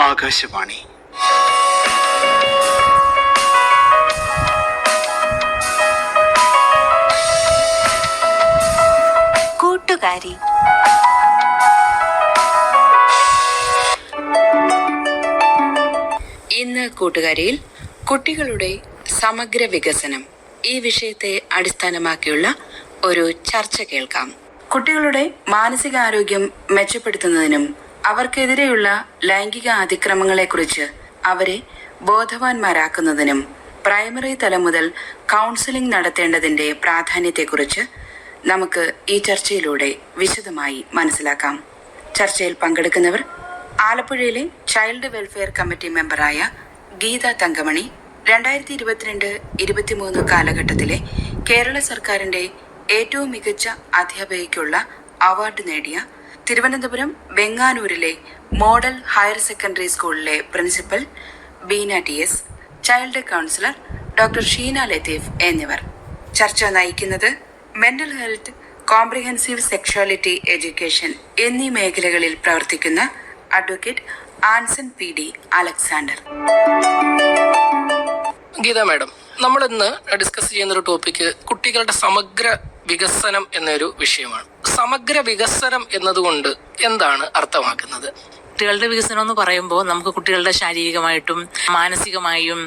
ആകാശവാണി. കൂട്ടുകാരി. ഇന്ന് കൂട്ടുകാരിയിൽ കുട്ടികളുടെ സമഗ്ര വികസനം ഈ വിഷയത്തെ അടിസ്ഥാനമാക്കിയുള്ള ഒരു ചർച്ച കേൾക്കാം. കുട്ടികളുടെ മാനസികാരോഗ്യം മെച്ചപ്പെടുത്തുന്നതിനും അവർക്കെതിരെയുള്ള ലൈംഗിക അതിക്രമങ്ങളെക്കുറിച്ച് അവരെ ബോധവാന്മാരാക്കുന്നതിനും പ്രൈമറി തലം മുതൽ കൗൺസിലിംഗ് നടത്തേണ്ടതിന്റെ പ്രാധാന്യത്തെക്കുറിച്ച് നമുക്ക് ഈ ചർച്ചയിലൂടെ വിശദമായി മനസ്സിലാക്കാം. ചർച്ചയിൽ പങ്കെടുക്കുന്നവർ ആലപ്പുഴയിലെ ചൈൽഡ് വെൽഫെയർ കമ്മിറ്റി മെമ്പറായ ഗീത തങ്കമണി രണ്ടായിരത്തി ഇരുപത്തിരണ്ട് ഇരുപത്തിമൂന്ന് കാലഘട്ടത്തിലെ കേരള സർക്കാരിന്റെ ഏറ്റവും മികച്ച അധ്യാപികയ്ക്കുള്ള അവാർഡ് നേടിയ തിരുവനന്തപുരം വെങ്ങാനൂരിലെ മോഡൽ ഹയർ സെക്കൻഡറി സ്കൂളിലെ principal Beena T S child counsellor doctor Sheena Latheef എന്നിവർ. ചർച്ച നയിക്കുന്നത് mental health comprehensive sexuality education എന്നീ മേഖലകളിൽ പ്രവർത്തിക്കുന്ന advocate Anson P D Alexander. Geetha madam നമ്മൾ ഇന്ന് ഡിസ്കസ് ചെയ്യുന്ന ഒരു ടോപ്പിക് കുട്ടികളുടെ സമഗ്ര വികസനം എന്നൊരു വിഷയമാണ്. സമഗ്ര വികസനം എന്നതുകൊണ്ട് എന്താണ് അർത്ഥമാക്കുന്നത്? കുട്ടികളുടെ വികസനം എന്ന് പറയുമ്പോൾ നമുക്ക് കുട്ടികളുടെ ശാരീരികമായിട്ടും മാനസികമായും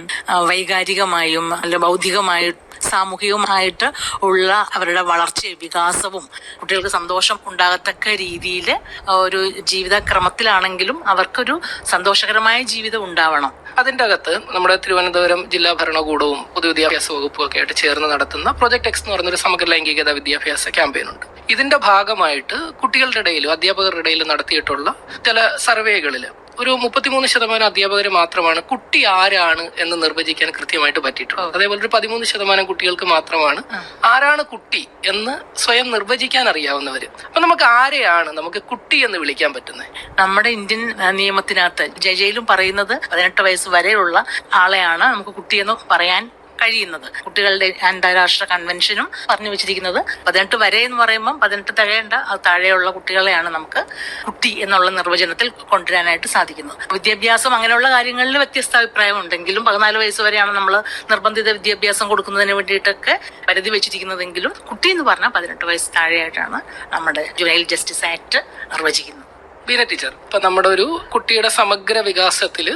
വൈകാരികമായും അല്ല ബൗദ്ധികമായും സാമൂഹികവുമായിട്ട് ഉള്ള അവരുടെ വളർച്ചയും വികാസവും കുട്ടികൾക്ക് സന്തോഷം ഉണ്ടാകത്തക്ക രീതിയിൽ ഒരു ജീവിതക്രമത്തിലാണെങ്കിലും അവർക്കൊരു സന്തോഷകരമായ ജീവിതം ഉണ്ടാവണം. അതിന്റെ അകത്ത് നമ്മുടെ തിരുവനന്തപുരം ജില്ലാ ഭരണകൂടവും പൊതുവിദ്യാഭ്യാസ വകുപ്പും ഒക്കെ ആയിട്ട് ചേർന്ന് നടത്തുന്ന പ്രൊജക്ട് എക്സ് എന്ന് പറയുന്ന ഒരു സമഗ്ര ലൈംഗികത വിദ്യാഭ്യാസ ക്യാമ്പയിൻ ഉണ്ട് ഇതിന്റെ ഭാഗമായിട്ട് കുട്ടികളുടെ ഇടയിലും അധ്യാപകരുടെ ഇടയിലും നടത്തിയിട്ടുള്ള ചില സർവേകളിൽ ഒരു മുപ്പത്തിമൂന്ന് ശതമാനം അധ്യാപകർ മാത്രമാണ് കുട്ടി ആരാണ് എന്ന് നിർവചിക്കാൻ കൃത്യമായിട്ട് പറ്റിയിട്ടുള്ളത്. അതേപോലെ ഒരു പതിമൂന്ന് ശതമാനം കുട്ടികൾക്ക് മാത്രമാണ് ആരാണ് കുട്ടി എന്ന് സ്വയം നിർവചിക്കാൻ അറിയാവുന്നവർ അപ്പൊ നമുക്ക് ആരെയാണ് നമുക്ക് കുട്ടി എന്ന് വിളിക്കാൻ പറ്റുന്നത്? നമ്മുടെ ഇന്ത്യൻ നിയമത്തിനകത്ത് ജയിലും പറയുന്നത് പതിനെട്ട് വയസ്സ് വരെയുള്ള ആളെയാണ് നമുക്ക് കുട്ടിയെന്ന് പറയാൻ കഴിയുന്നത്. കുട്ടികളുടെ അന്താരാഷ്ട്ര കൺവെൻഷനും പറഞ്ഞു വെച്ചിരിക്കുന്നത്. പതിനെട്ട് വരെ എന്ന് പറയുമ്പം പതിനെട്ട് തികയേണ്ട താഴെയുള്ള കുട്ടികളെയാണ് നമുക്ക് കുട്ടി എന്നുള്ള നിർവചനത്തിൽ കൊണ്ടുവരാനായിട്ട് സാധിക്കുന്നത്. വിദ്യാഭ്യാസം അങ്ങനെയുള്ള കാര്യങ്ങളിൽ വ്യത്യസ്ത അഭിപ്രായം ഉണ്ടെങ്കിലും പതിനാല് വയസ്സ് വരെയാണ് നമ്മൾ നിർബന്ധിത വിദ്യാഭ്യാസം കൊടുക്കുന്നതിന് വേണ്ടിയിട്ടൊക്കെ പരിധി വെച്ചിരിക്കുന്നതെങ്കിലും കുട്ടി എന്ന് പറഞ്ഞാൽ പതിനെട്ട് വയസ്സ് താഴെയായിട്ടാണ് നമ്മുടെ ജുവനൈൽ ജസ്റ്റിസ് ആക്ട് നിർവചിക്കുന്നത്. ബീന ടീച്ചർ ഇപ്പൊ നമ്മുടെ ഒരു കുട്ടിയുടെ സമഗ്ര വികാസത്തിൽ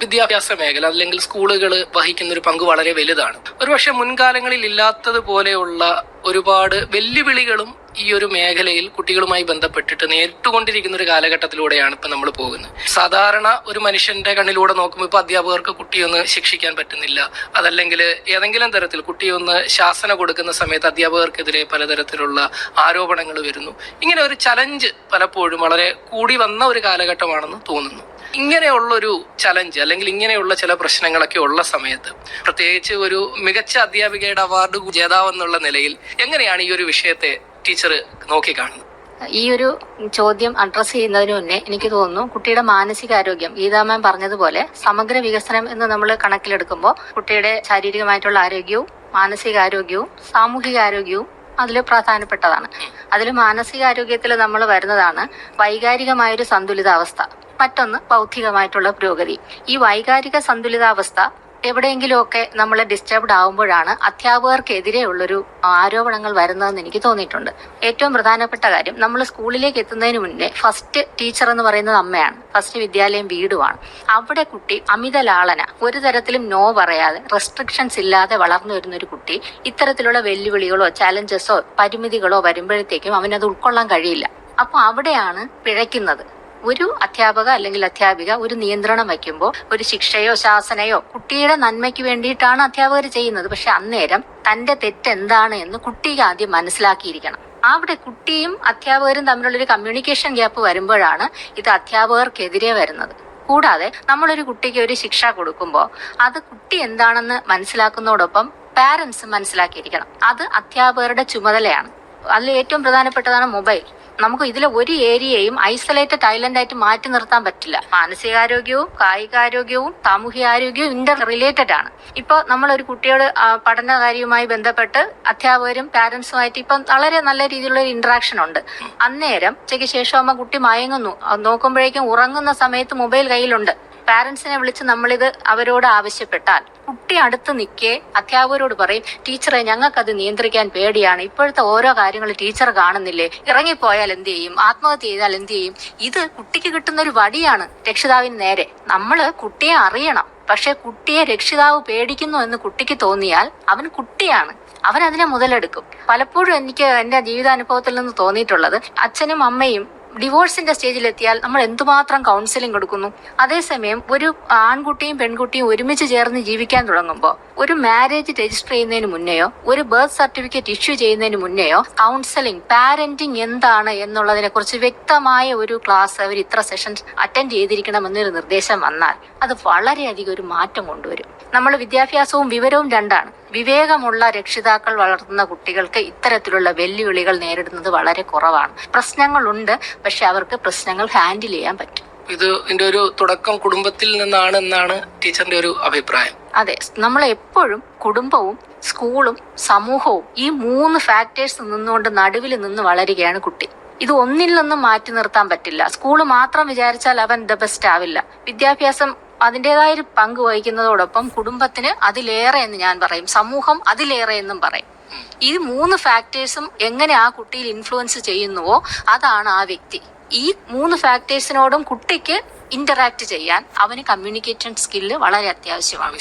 വിദ്യാഭ്യാസ മേഖല അല്ലെങ്കിൽ സ്കൂളുകൾ വഹിക്കുന്ന ഒരു പങ്ക് വളരെ വലുതാണ്. ഒരുപക്ഷെ മുൻകാലങ്ങളിൽ ഇല്ലാത്തതുപോലെയുള്ള ഒരുപാട് വെല്ലുവിളികളും ഈ ഒരു മേഖലയിൽ കുട്ടികളുമായി ബന്ധപ്പെട്ടിട്ട് നേരിട്ടുകൊണ്ടിരിക്കുന്ന ഒരു കാലഘട്ടത്തിലൂടെയാണ് ഇപ്പൊ നമ്മൾ പോകുന്നത്. സാധാരണ ഒരു മനുഷ്യന്റെ കണ്ണിലൂടെ നോക്കുമ്പോൾ ഇപ്പൊ അധ്യാപകർക്ക് കുട്ടിയൊന്ന് ശിക്ഷിക്കാൻ പറ്റുന്നില്ല. അതല്ലെങ്കിൽ ഏതെങ്കിലും തരത്തിൽ കുട്ടിയൊന്ന് ശാസന കൊടുക്കുന്ന സമയത്ത് അധ്യാപകർക്കെതിരെ പലതരത്തിലുള്ള ആരോപണങ്ങൾ വരുന്നു. ഇങ്ങനെ ഒരു ചലഞ്ച് പലപ്പോഴും വളരെ കൂടി വന്ന ഒരു കാലഘട്ടമാണെന്ന് തോന്നുന്നു. ഇങ്ങനെയുള്ളൊരു ചലഞ്ച് അല്ലെങ്കിൽ ഇങ്ങനെയുള്ള ചില പ്രശ്നങ്ങളൊക്കെ ഉള്ള സമയത്ത് പ്രത്യേകിച്ച് ഒരു മികച്ച അധ്യാപികയുടെ അവാർഡ് ജേതാവ് എന്നുള്ള നിലയിൽ എങ്ങനെയാണ് ഈ ഒരു വിഷയത്തെ ടീച്ചർ നോക്കിക്കാണുന്നത് ഈ ഒരു ചോദ്യം അഡ്രസ്സ് ചെയ്യുന്നതിന് മുന്നേ എനിക്ക് തോന്നുന്നു കുട്ടിയുടെ മാനസികാരോഗ്യം ഗീതാ മാം പറഞ്ഞതുപോലെ സമഗ്ര വികസനം എന്ന് നമ്മൾ കണക്കിലെടുക്കുമ്പോൾ കുട്ടിയുടെ ശാരീരികമായിട്ടുള്ള ആരോഗ്യവും മാനസികാരോഗ്യവും സാമൂഹികാരോഗ്യവും അതിൽ പ്രധാനപ്പെട്ടതാണ്. അതിൽ മാനസികാരോഗ്യത്തിൽ നമ്മൾ വരുന്നതാണ് വൈകാരികമായൊരു സന്തുലിതാവസ്ഥ. മറ്റൊന്ന് ബൗദ്ധികമായിട്ടുള്ള പുരോഗതി. ഈ വൈകാരിക സന്തുലിതാവസ്ഥ എവിടെയെങ്കിലുമൊക്കെ നമ്മൾ ഡിസ്റ്റർബ്ഡ് ആവുമ്പോഴാണ് അധ്യാപകർക്കെതിരെയുള്ളൊരു ആരോപണങ്ങൾ വരുന്നതെന്ന് എനിക്ക് തോന്നിയിട്ടുണ്ട്. ഏറ്റവും പ്രധാനപ്പെട്ട കാര്യം നമ്മൾ സ്കൂളിലേക്ക് എത്തുന്നതിന് മുന്നേ ഫസ്റ്റ് ടീച്ചർ എന്ന് പറയുന്നത് അമ്മയാണ്. ഫസ്റ്റ് വിദ്യാലയം വീടുമാണ്. അവിടെ കുട്ടി അമിത ലാളന ഒരു തരത്തിലും നോ പറയാതെ റെസ്ട്രിക്ഷൻസ് ഇല്ലാതെ വളർന്നു വരുന്ന ഒരു കുട്ടി ഇത്തരത്തിലുള്ള വെല്ലുവിളികളോ ചാലഞ്ചസോ പരിമിതികളോ വരുമ്പോഴത്തേക്കും അവനത് ഉൾക്കൊള്ളാൻ കഴിയില്ല. അപ്പോൾ അവിടെയാണ് പിഴയ്ക്കുന്നത്. ഒരു അധ്യാപക അല്ലെങ്കിൽ അധ്യാപിക ഒരു നിയന്ത്രണം വയ്ക്കുമ്പോൾ ഒരു ശിക്ഷയോ ശാസനയോ കുട്ടിയുടെ നന്മയ്ക്ക് വേണ്ടിയിട്ടാണ് അധ്യാപകർ ചെയ്യുന്നത്. പക്ഷെ അന്നേരം തന്റെ തെറ്റ് എന്താണ് എന്ന് കുട്ടിക്ക് ആദ്യം മനസ്സിലാക്കിയിരിക്കണം. അവിടെ കുട്ടിയും അധ്യാപകരും തമ്മിലുള്ളൊരു കമ്മ്യൂണിക്കേഷൻ ഗ്യാപ്പ് വരുമ്പോഴാണ് ഇത് അധ്യാപകർക്കെതിരെ വരുന്നത്. കൂടാതെ നമ്മളൊരു കുട്ടിക്ക് ഒരു ശിക്ഷ കൊടുക്കുമ്പോൾ അത് കുട്ടി എന്താണെന്ന് മനസ്സിലാക്കുന്നതോടൊപ്പം പാരന്റ്സ് മനസ്സിലാക്കിയിരിക്കണം. അത് അധ്യാപകരുടെ ചുമതലയാണ്. അതിൽ ഏറ്റവും പ്രധാനപ്പെട്ടതാണ് മൊബൈൽ. നമുക്ക് ഇതിലെ ഒരു ഏരിയയും ഐസൊലേറ്റഡ് ഐലൻഡ് ആയിട്ട് മാറ്റി നിർത്താൻ പറ്റില്ല. മാനസികാരോഗ്യവും കായികാരോഗ്യവും സാമൂഹികാരോഗ്യവും ഇന്റർ റിലേറ്റഡ് ആണ്. ഇപ്പോൾ നമ്മൾ ഒരു കുട്ടിയോട് പഠനകാര്യവുമായി ബന്ധപ്പെട്ട് അധ്യാപകരും പാരന്റ്സുമായിട്ട് ഇപ്പം വളരെ നല്ല രീതിയിലുള്ള ഒരു ഇന്ററാക്ഷൻ ഉണ്ട്. അന്നേരം ഉച്ചയ്ക്ക് ശേഷം അമ്മ കുട്ടി മയങ്ങുന്നു. നോക്കുമ്പോഴേക്കും ഉറങ്ങുന്ന സമയത്ത് മൊബൈൽ കയ്യിലുണ്ട്. പാരന്റ്സിനെ വിളിച്ച് നമ്മളിത് അവരോട് ആവശ്യപ്പെട്ടാൽ കുട്ടി അടുത്ത് നിൽക്കെ അധ്യാപകരോട് പറയും ടീച്ചറെ ഞങ്ങൾക്കത് നിയന്ത്രിക്കാൻ പേടിയാണ്. ഇപ്പോഴത്തെ ഓരോ കാര്യങ്ങൾ ടീച്ചർ കാണുന്നില്ലേ? ഇറങ്ങിപ്പോയാൽ എന്ത് ചെയ്യും? ആത്മഹത്യ ചെയ്താൽ എന്ത് ചെയ്യും? ഇത് കുട്ടിക്ക് കിട്ടുന്ന ഒരു വടിയാണ് രക്ഷിതാവിന് നേരെ. നമ്മൾ കുട്ടിയെ അറിയണം. പക്ഷെ കുട്ടിയെ രക്ഷിതാവ് പേടിക്കുന്നു എന്ന് കുട്ടിക്ക് തോന്നിയാൽ അവൻ കുട്ടിയാണ്. അവൻ അതിനെ മുതലെടുക്കും. പലപ്പോഴും എനിക്ക് എന്റെ ജീവിതാനുഭവത്തിൽ നിന്ന് തോന്നിയിട്ടുള്ളത് അച്ഛനും അമ്മയും ഡിവോഴ്സിന്റെ സ്റ്റേജിലെത്തിയാൽ നമ്മൾ എന്തുമാത്രം കൗൺസിലിംഗ് കൊടുക്കുന്നു? അതേസമയം ഒരു ആൺകുട്ടിയും പെൺകുട്ടിയും ഒരുമിച്ച് ചേർന്ന് ജീവിക്കാൻ തുടങ്ങുമ്പോൾ ഒരു മാരേജ് രജിസ്റ്റർ ചെയ്യുന്നതിന് മുന്നെയോ ഒരു ബർത്ത് സർട്ടിഫിക്കറ്റ് ഇഷ്യൂ ചെയ്യുന്നതിന് മുന്നെയോ കൗൺസിലിംഗ് പാരന്റിംഗ് എന്താണ് എന്നുള്ളതിനെ കുറിച്ച് വ്യക്തമായ ഒരു ക്ലാസ് അവർ ഇത്ര സെഷൻസ് അറ്റൻഡ് ചെയ്തിരിക്കണമെന്നൊരു നിർദ്ദേശം വന്നാൽ അത് വളരെയധികം ഒരു മാറ്റം കൊണ്ടുവരും. നമ്മൾ വിദ്യാഭ്യാസവും വിവരവും രണ്ടാണ്. വിവേകമുള്ള രക്ഷിതാക്കൾ വളർത്തുന്ന കുട്ടികൾക്ക് ഇത്തരത്തിലുള്ള വെല്ലുവിളികൾ നേരിടുന്നത് വളരെ കുറവാണ്. പ്രശ്നങ്ങളുണ്ട് പക്ഷെ അവർക്ക് പ്രശ്നങ്ങൾ ഹാൻഡിൽ ചെയ്യാൻ പറ്റും. ഇത് ഇതിന്റെ ഒരു തുടക്കം കുടുംബത്തിൽ നിന്നാണ് എന്നാണ് ടീച്ചറിന്റെ ഒരു അഭിപ്രായം. അതെ നമ്മൾ എപ്പോഴും കുടുംബവും സ്കൂളും സമൂഹവും ഈ മൂന്ന് ഫാക്ടേഴ്സ് നിന്നുകൊണ്ട് നടുവിൽ നിന്ന് വളരുകയാണ് കുട്ടി. ഇത് ഒന്നിൽ നിന്നും മാറ്റി നിർത്താൻ പറ്റില്ല. സ്കൂൾ മാത്രം വിചാരിച്ചാൽ അവൻ ദ ബെസ്റ്റ് ആവില്ല. വിദ്യാഭ്യാസം അതിന്റെതായ ഒരു പങ്ക് വഹിക്കുന്നതോടൊപ്പം കുടുംബത്തിന് അതിലേറെ എന്ന് ഞാൻ പറയും. സമൂഹം അതിലേറെ എന്നും പറയും. ഈ മൂന്ന് ഫാക്ടേഴ്സും എങ്ങനെ ആ കുട്ടിയിൽ ഇൻഫ്ലുവൻസ് ചെയ്യുന്നുവോ അതാണ് ആ വ്യക്തി. ഈ മൂന്ന് ഫാക്ടേഴ്സിനോടും കുട്ടിക്ക് ഇന്ററാക്ട് ചെയ്യാൻ അവന് കമ്മ്യൂണിക്കേഷൻ സ്കില്ല് വളരെ അത്യാവശ്യമാണ്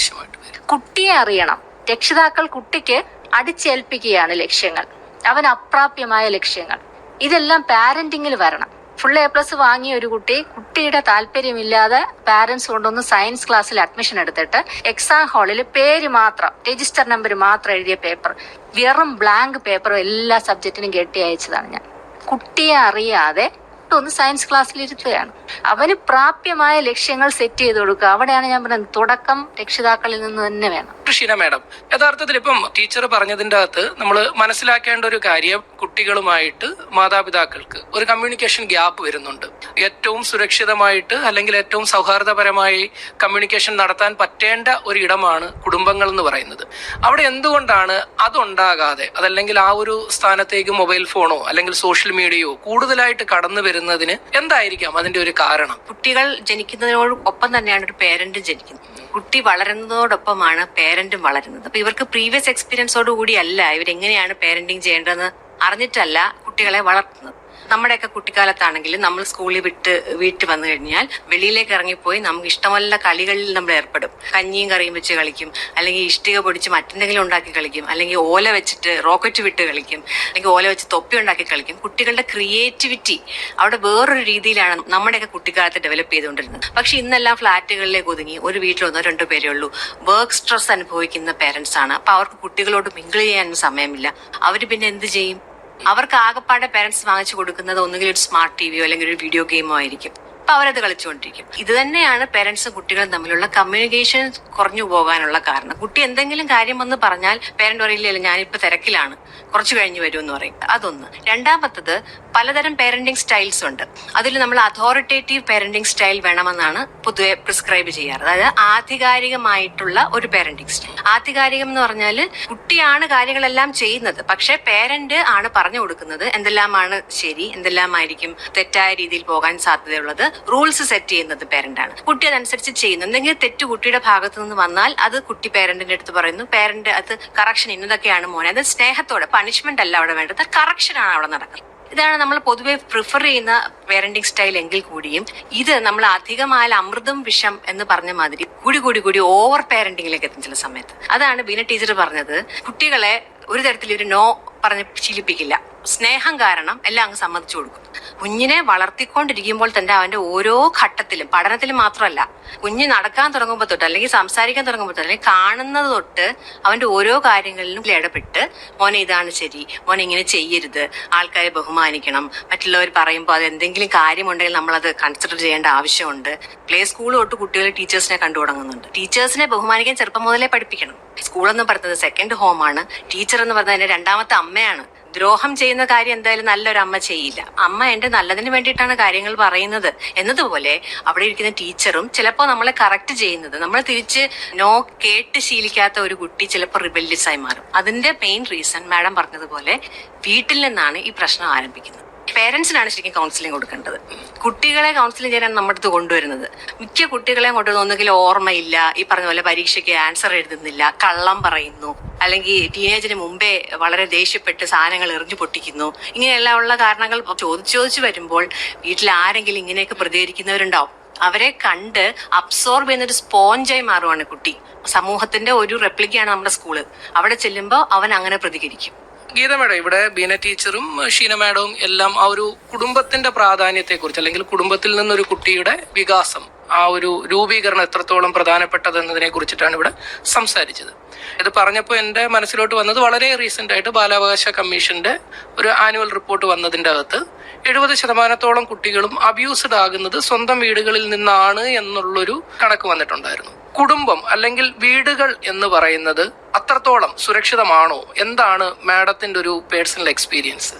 കുട്ടിയെ അറിയണം. രക്ഷിതാക്കൾ കുട്ടിക്ക് അടിച്ചേൽപ്പിക്കുകയാണ് ലക്ഷ്യങ്ങൾ. അവൻ അപ്രാപ്യമായ ലക്ഷ്യങ്ങൾ. ഇതെല്ലാം പാരന്റിങ്ങിൽ വരണം. ഫുൾ എ പ്ലസ് വാങ്ങിയ ഒരു കുട്ടി കുട്ടിയുടെ താല്പര്യമില്ലാതെ പാരന്റ്സ് കൊണ്ടൊന്ന് സയൻസ് ക്ലാസ്സിൽ അഡ്മിഷൻ എടുത്തിട്ട് എക്സാം ഹാളിൽ പേര് മാത്രം രജിസ്റ്റർ നമ്പർ മാത്രം എഴുതിയ പേപ്പർ വെറും ബ്ലാങ്ക് പേപ്പറും എല്ലാ സബ്ജക്റ്റിനും കെട്ടി അയച്ചതാണ് ഞാൻ. കുട്ടിയെ അറിയാതെ ഒന്ന് സയൻസ് ക്ലാസ്സിൽ ഇരുത്തുകയാണ്. അവന് പ്രാപ്യമായ ലക്ഷ്യങ്ങൾ സെറ്റ് ചെയ്ത് കൊടുക്കുക. അവിടെയാണ് ഞാൻ പറയുന്നത് തുടക്കം രക്ഷിതാക്കളിൽ നിന്ന് തന്നെ വേണം. ഷീന മാഡം യഥാർത്ഥത്തിൽ ഇപ്പം ടീച്ചർ പറഞ്ഞതിന്റെ അകത്ത് നമ്മൾ മനസ്സിലാക്കേണ്ട ഒരു കാര്യം കുട്ടികളുമായിട്ട് മാതാപിതാക്കൾക്ക് ഒരു കമ്മ്യൂണിക്കേഷൻ ഗ്യാപ്പ് വരുന്നുണ്ട്. ഏറ്റവും സുരക്ഷിതമായിട്ട് അല്ലെങ്കിൽ ഏറ്റവും സൗഹാർദ്ദപരമായി കമ്മ്യൂണിക്കേഷൻ നടത്താൻ പറ്റേണ്ട ഒരു ഇടമാണ് കുടുംബങ്ങൾ എന്ന് പറയുന്നത്. അവിടെ എന്തുകൊണ്ടാണ് അതുണ്ടാകാതെ അതല്ലെങ്കിൽ ആ ഒരു സ്ഥാനത്തേക്ക് മൊബൈൽ ഫോണോ അല്ലെങ്കിൽ സോഷ്യൽ മീഡിയയോ കൂടുതലായിട്ട് കടന്നു വരുന്നതിന് എന്തായിരിക്കാം അതിന്റെ ഒരു കാരണം? കുട്ടികൾ ജനിക്കുന്നതിനോട് ഒപ്പം തന്നെയാണ് ഒരു പേരന്റ് ജനിക്കുന്നത്. കുട്ടി വളരുന്നതോടൊപ്പമാണ് പേരന്റും വളരുന്നത്. അപ്പൊ ഇവർക്ക് പ്രീവിയസ് എക്സ്പീരിയൻസോട് കൂടിയല്ല ഇവരെങ്ങനെയാണ് പേരന്റിങ് ചെയ്യേണ്ടതെന്ന് അറിഞ്ഞിട്ടല്ല കുട്ടികളെ വളർത്തുന്നത്. നമ്മുടെയൊക്കെ കുട്ടിക്കാലത്താണെങ്കിൽ നമ്മൾ സ്കൂളിൽ വിട്ട് വീട്ടിൽ വന്നു കഴിഞ്ഞാൽ വെളിയിലേക്ക് ഇറങ്ങിപ്പോയി നമുക്ക് ഇഷ്ടമല്ല കളികളിൽ നമ്മൾ ഏർപ്പെടും. കഞ്ഞിയും കറിയും വെച്ച് കളിക്കും. അല്ലെങ്കിൽ ഇഷ്ടിക പൊടിച്ച് മറ്റെന്തെങ്കിലും ഉണ്ടാക്കി കളിക്കും. അല്ലെങ്കിൽ ഓല വെച്ചിട്ട് റോക്കറ്റ് വിട്ട് കളിക്കും. അല്ലെങ്കിൽ ഓല വെച്ച് തൊപ്പി ഉണ്ടാക്കി കളിക്കും. കുട്ടികളുടെ ക്രിയേറ്റിവിറ്റി അവിടെ വേറൊരു രീതിയിലാണ് നമ്മുടെയൊക്കെ കുട്ടിക്കാലത്ത് ഡെവലപ്പ് ചെയ്തുകൊണ്ടിരുന്നത്. പക്ഷെ ഇന്നെല്ലാം ഫ്ലാറ്റുകളിലേക്ക് ഒതുങ്ങി ഒരു വീട്ടിൽ ഒന്നോ രണ്ടോ പേരേ ഉള്ളൂ. വർക്ക് സ്ട്രെസ് അനുഭവിക്കുന്ന പേരൻസ് ആണ്. അപ്പൊ അവർക്ക് കുട്ടികളോട് മിങ്കിൾ ചെയ്യാൻ സമയമില്ല. അവർ പിന്നെ എന്ത് ചെയ്യും? അവർക്ക് ആകെപ്പാടെ പേരൻസ് വാങ്ങിച്ചു കൊടുക്കുന്നത് ഒന്നുകിൽ ഒരു സ്മാർട്ട് ടി വിയോ അല്ലെങ്കിൽ ഒരു വീഡിയോ ഗെയിമോ ആയിരിക്കും. അപ്പൊ അവരത് കളിച്ചുകൊണ്ടിരിക്കും. ഇത് തന്നെയാണ് പേരൻസും കുട്ടികളും തമ്മിലുള്ള കമ്മ്യൂണിക്കേഷൻ കുറഞ്ഞു പോകാനുള്ള കാരണം. കുട്ടി എന്തെങ്കിലും കാര്യം വന്ന് പറഞ്ഞാൽ പേരന്റ് പറയില്ല ഞാനിപ്പോ തിരക്കിലാണ്. കുറച്ചു കഴിഞ്ഞ് വരും എന്ന് പറയും. അതൊന്ന്. രണ്ടാമത്തത് പലതരം പേരന്റിങ് സ്റ്റൈൽസ് ഉണ്ട്. അതിൽ നമ്മൾ അതോറിറ്റേറ്റീവ് പേരന്റിങ് സ്റ്റൈൽ വേണമെന്നാണ് പൊതുവെ പ്രിസ്ക്രൈബ് ചെയ്യാറ്. അതായത് ആധികാരികമായിട്ടുള്ള ഒരു പേരന്റിങ് സ്റ്റൈൽ ആധികാരികം എന്ന് പറഞ്ഞാൽ കുട്ടിയാണ് കാര്യങ്ങളെല്ലാം ചെയ്യുന്നത്. പക്ഷെ പേരന്റ് ആണ് പറഞ്ഞു കൊടുക്കുന്നത് എന്തെല്ലാമാണ് ശരി എന്തെല്ലാമായിരിക്കും തെറ്റായ രീതിയിൽ പോകാൻ സാധ്യതയുള്ളത്. റൂൾസ് സെറ്റ് ചെയ്യുന്നത് പേരന്റാണ് കുട്ടി അതനുസരിച്ച് ചെയ്യുന്നു. എന്തെങ്കിലും തെറ്റ് കുട്ടിയുടെ ഭാഗത്തു നിന്ന് വന്നാൽ അത് കുട്ടി പേരന്റിന്റെ അടുത്ത് പറയുന്നു. പേരന്റ് അത് കറക്ഷൻ ഇന്നതൊക്കെയാണ് മോനെ. അത് സ്നേഹത്തോടെ പണിഷ്മെന്റ് അല്ല അവിടെ വേണ്ടത്. കറക്ഷൻ ആണ് അവിടെ നടക്കുന്നത്. ഇതാണ് നമ്മൾ പൊതുവെ പ്രിഫർ ചെയ്യുന്ന പേരന്റിങ് സ്റ്റൈൽ എങ്കിൽ കൂടിയും ഇത് നമ്മൾ അധികമായ അമൃതം വിഷം എന്ന് പറഞ്ഞ മാതിരി കൂടി കൂടി കൂടി ഓവർ പേരന്റിങ്ങിലേക്ക് എത്തും ചില സമയത്ത്. അതാണ് ബീന ടീച്ചർ പറഞ്ഞത്. കുട്ടികളെ ഒരു തരത്തിൽ ഒരു നോ പറഞ്ഞ് ശീലിപ്പിക്കില്ല. സ്നേഹം കാരണം എല്ലാം അങ്ങ് സമ്മതിച്ചു കൊടുക്കും. കുഞ്ഞിനെ വളർത്തിക്കൊണ്ടിരിക്കുമ്പോൾ തന്നെ അവന്റെ ഓരോ ഘട്ടത്തിലും പഠനത്തിൽ മാത്രമല്ല കുഞ്ഞ് നടക്കാൻ തുടങ്ങുമ്പോൾ തൊട്ട് അല്ലെങ്കിൽ സംസാരിക്കാൻ തുടങ്ങുമ്പോൾ തൊട്ട് അല്ലെങ്കിൽ കാണുന്നത് തൊട്ട് അവന്റെ ഓരോ കാര്യങ്ങളിലും ഇടപെട്ട് മോനെ ഇതാണ് ശരി മോനെ ഇങ്ങനെ ചെയ്യരുത് ആൾക്കാരെ ബഹുമാനിക്കണം. മറ്റുള്ളവർ പറയുമ്പോൾ അത് എന്തെങ്കിലും കാര്യമുണ്ടെങ്കിൽ നമ്മൾ അത് കൺസിഡർ ചെയ്യേണ്ട ആവശ്യമുണ്ട്. പ്ലേ സ്കൂൾ തൊട്ട് കുട്ടികൾ ടീച്ചേഴ്സിനെ കണ്ടു തുടങ്ങുന്നുണ്ട്. ടീച്ചേഴ്സിനെ ബഹുമാനിക്കാൻ ചെറുപ്പം മുതലേ പഠിപ്പിക്കണം. സ്കൂൾ എന്ന് പറയുന്നത് സെക്കൻഡ് ഹോമാണ് ടീച്ചർ എന്ന് പറയുന്നത് രണ്ടാമത്തെ അമ്മയാണ്. ദ്രോഹം ചെയ്യുന്ന കാര്യം എന്തായാലും നല്ലൊരു അമ്മ ചെയ്യില്ല. അമ്മ എന്റെ നല്ലതിന് വേണ്ടിയിട്ടാണ് കാര്യങ്ങൾ പറയുന്നത്. എന്നതുപോലെ അവിടെ ഇരിക്കുന്ന ടീച്ചറും ചിലപ്പോൾ നമ്മളെ കറക്റ്റ് ചെയ്യുന്നത്. നമ്മൾ തിരിച്ച് നോ കേട്ട് ശീലിക്കാത്ത ഒരു കുട്ടി ചിലപ്പോൾ റിബല്യസ് ആയി മാറും. അതിന്റെ മെയിൻ റീസൺ മാഡം പറഞ്ഞതുപോലെ വീട്ടിൽ നിന്നാണ് ഈ പ്രശ്നം ആരംഭിക്കുന്നത്. പേരൻസിനാണ് ശരിക്കും കൗൺസിലിംഗ് കൊടുക്കേണ്ടത്. കുട്ടികളെ കൗൺസിലിംഗ് ചെയ്യാനാണ് നമ്മുടെ അടുത്ത് കൊണ്ടുവരുന്നത്. മിക്ക കുട്ടികളെയും കൊണ്ടുവരുന്ന ഒന്നുകിൽ ഓർമ്മയില്ല ഈ പറഞ്ഞ പോലെ പരീക്ഷയ്ക്ക് ആൻസർ എഴുതുന്നില്ല കള്ളം പറയുന്നു അല്ലെങ്കിൽ ടീനേജിന് മുമ്പേ വളരെ ദേഷ്യപ്പെട്ട് സാധനങ്ങൾ എറിഞ്ഞു പൊട്ടിക്കുന്നു. ഇങ്ങനെയെല്ലാം ഉള്ള കാരണങ്ങൾ ചോദിച്ചു ചോദിച്ചു വരുമ്പോൾ വീട്ടിൽ ആരെങ്കിലും ഇങ്ങനെയൊക്കെ പ്രതികരിക്കുന്നവരുണ്ടാവും അവരെ കണ്ട് അബ്സോർബ് ചെയ്യുന്ന ഒരു സ്പോഞ്ചായി മാറുവാണ് കുട്ടി. സമൂഹത്തിന്റെ ഒരു റെപ്ലിക്കയാണ് നമ്മുടെ സ്കൂൾ അവിടെ ചെല്ലുമ്പോൾ അവൻ അങ്ങനെ പ്രതികരിക്കും. ഗീത മേഡം ഇവിടെ ബീന ടീച്ചറും ഷീന മാഡവും എല്ലാം ആ ഒരു കുടുംബത്തിന്റെ പ്രാധാന്യത്തെക്കുറിച്ച് അല്ലെങ്കിൽ കുടുംബത്തിൽ നിന്നൊരു കുട്ടിയുടെ വികാസം ആ ഒരു രൂപീകരണം എത്രത്തോളം പ്രധാനപ്പെട്ടത് എന്നതിനെ കുറിച്ചിട്ടാണ് ഇവിടെ സംസാരിച്ചത്. ഇത് പറഞ്ഞപ്പോൾ എന്റെ മനസ്സിലോട്ട് വന്നത് വളരെ റീസെന്റ് ആയിട്ട് ബാലാവകാശ കമ്മീഷന്റെ ഒരു ആനുവൽ റിപ്പോർട്ട് വന്നതിന്റെ അകത്ത് എഴുപത് ശതമാനത്തോളം കുട്ടികളും അബ്യൂസ്ഡ് ആകുന്നത് സ്വന്തം വീടുകളിൽ നിന്നാണ് എന്നുള്ളൊരു കണക്ക് വന്നിട്ടുണ്ടായിരുന്നു. കുടുംബം അല്ലെങ്കിൽ വീടുകൾ എന്ന് പറയുന്നത് അത്രത്തോളം സുരക്ഷിതമാണോ? എന്താണ് മാഡത്തിന്റെ ഒരു പേഴ്സണൽ എക്സ്പീരിയൻസ്?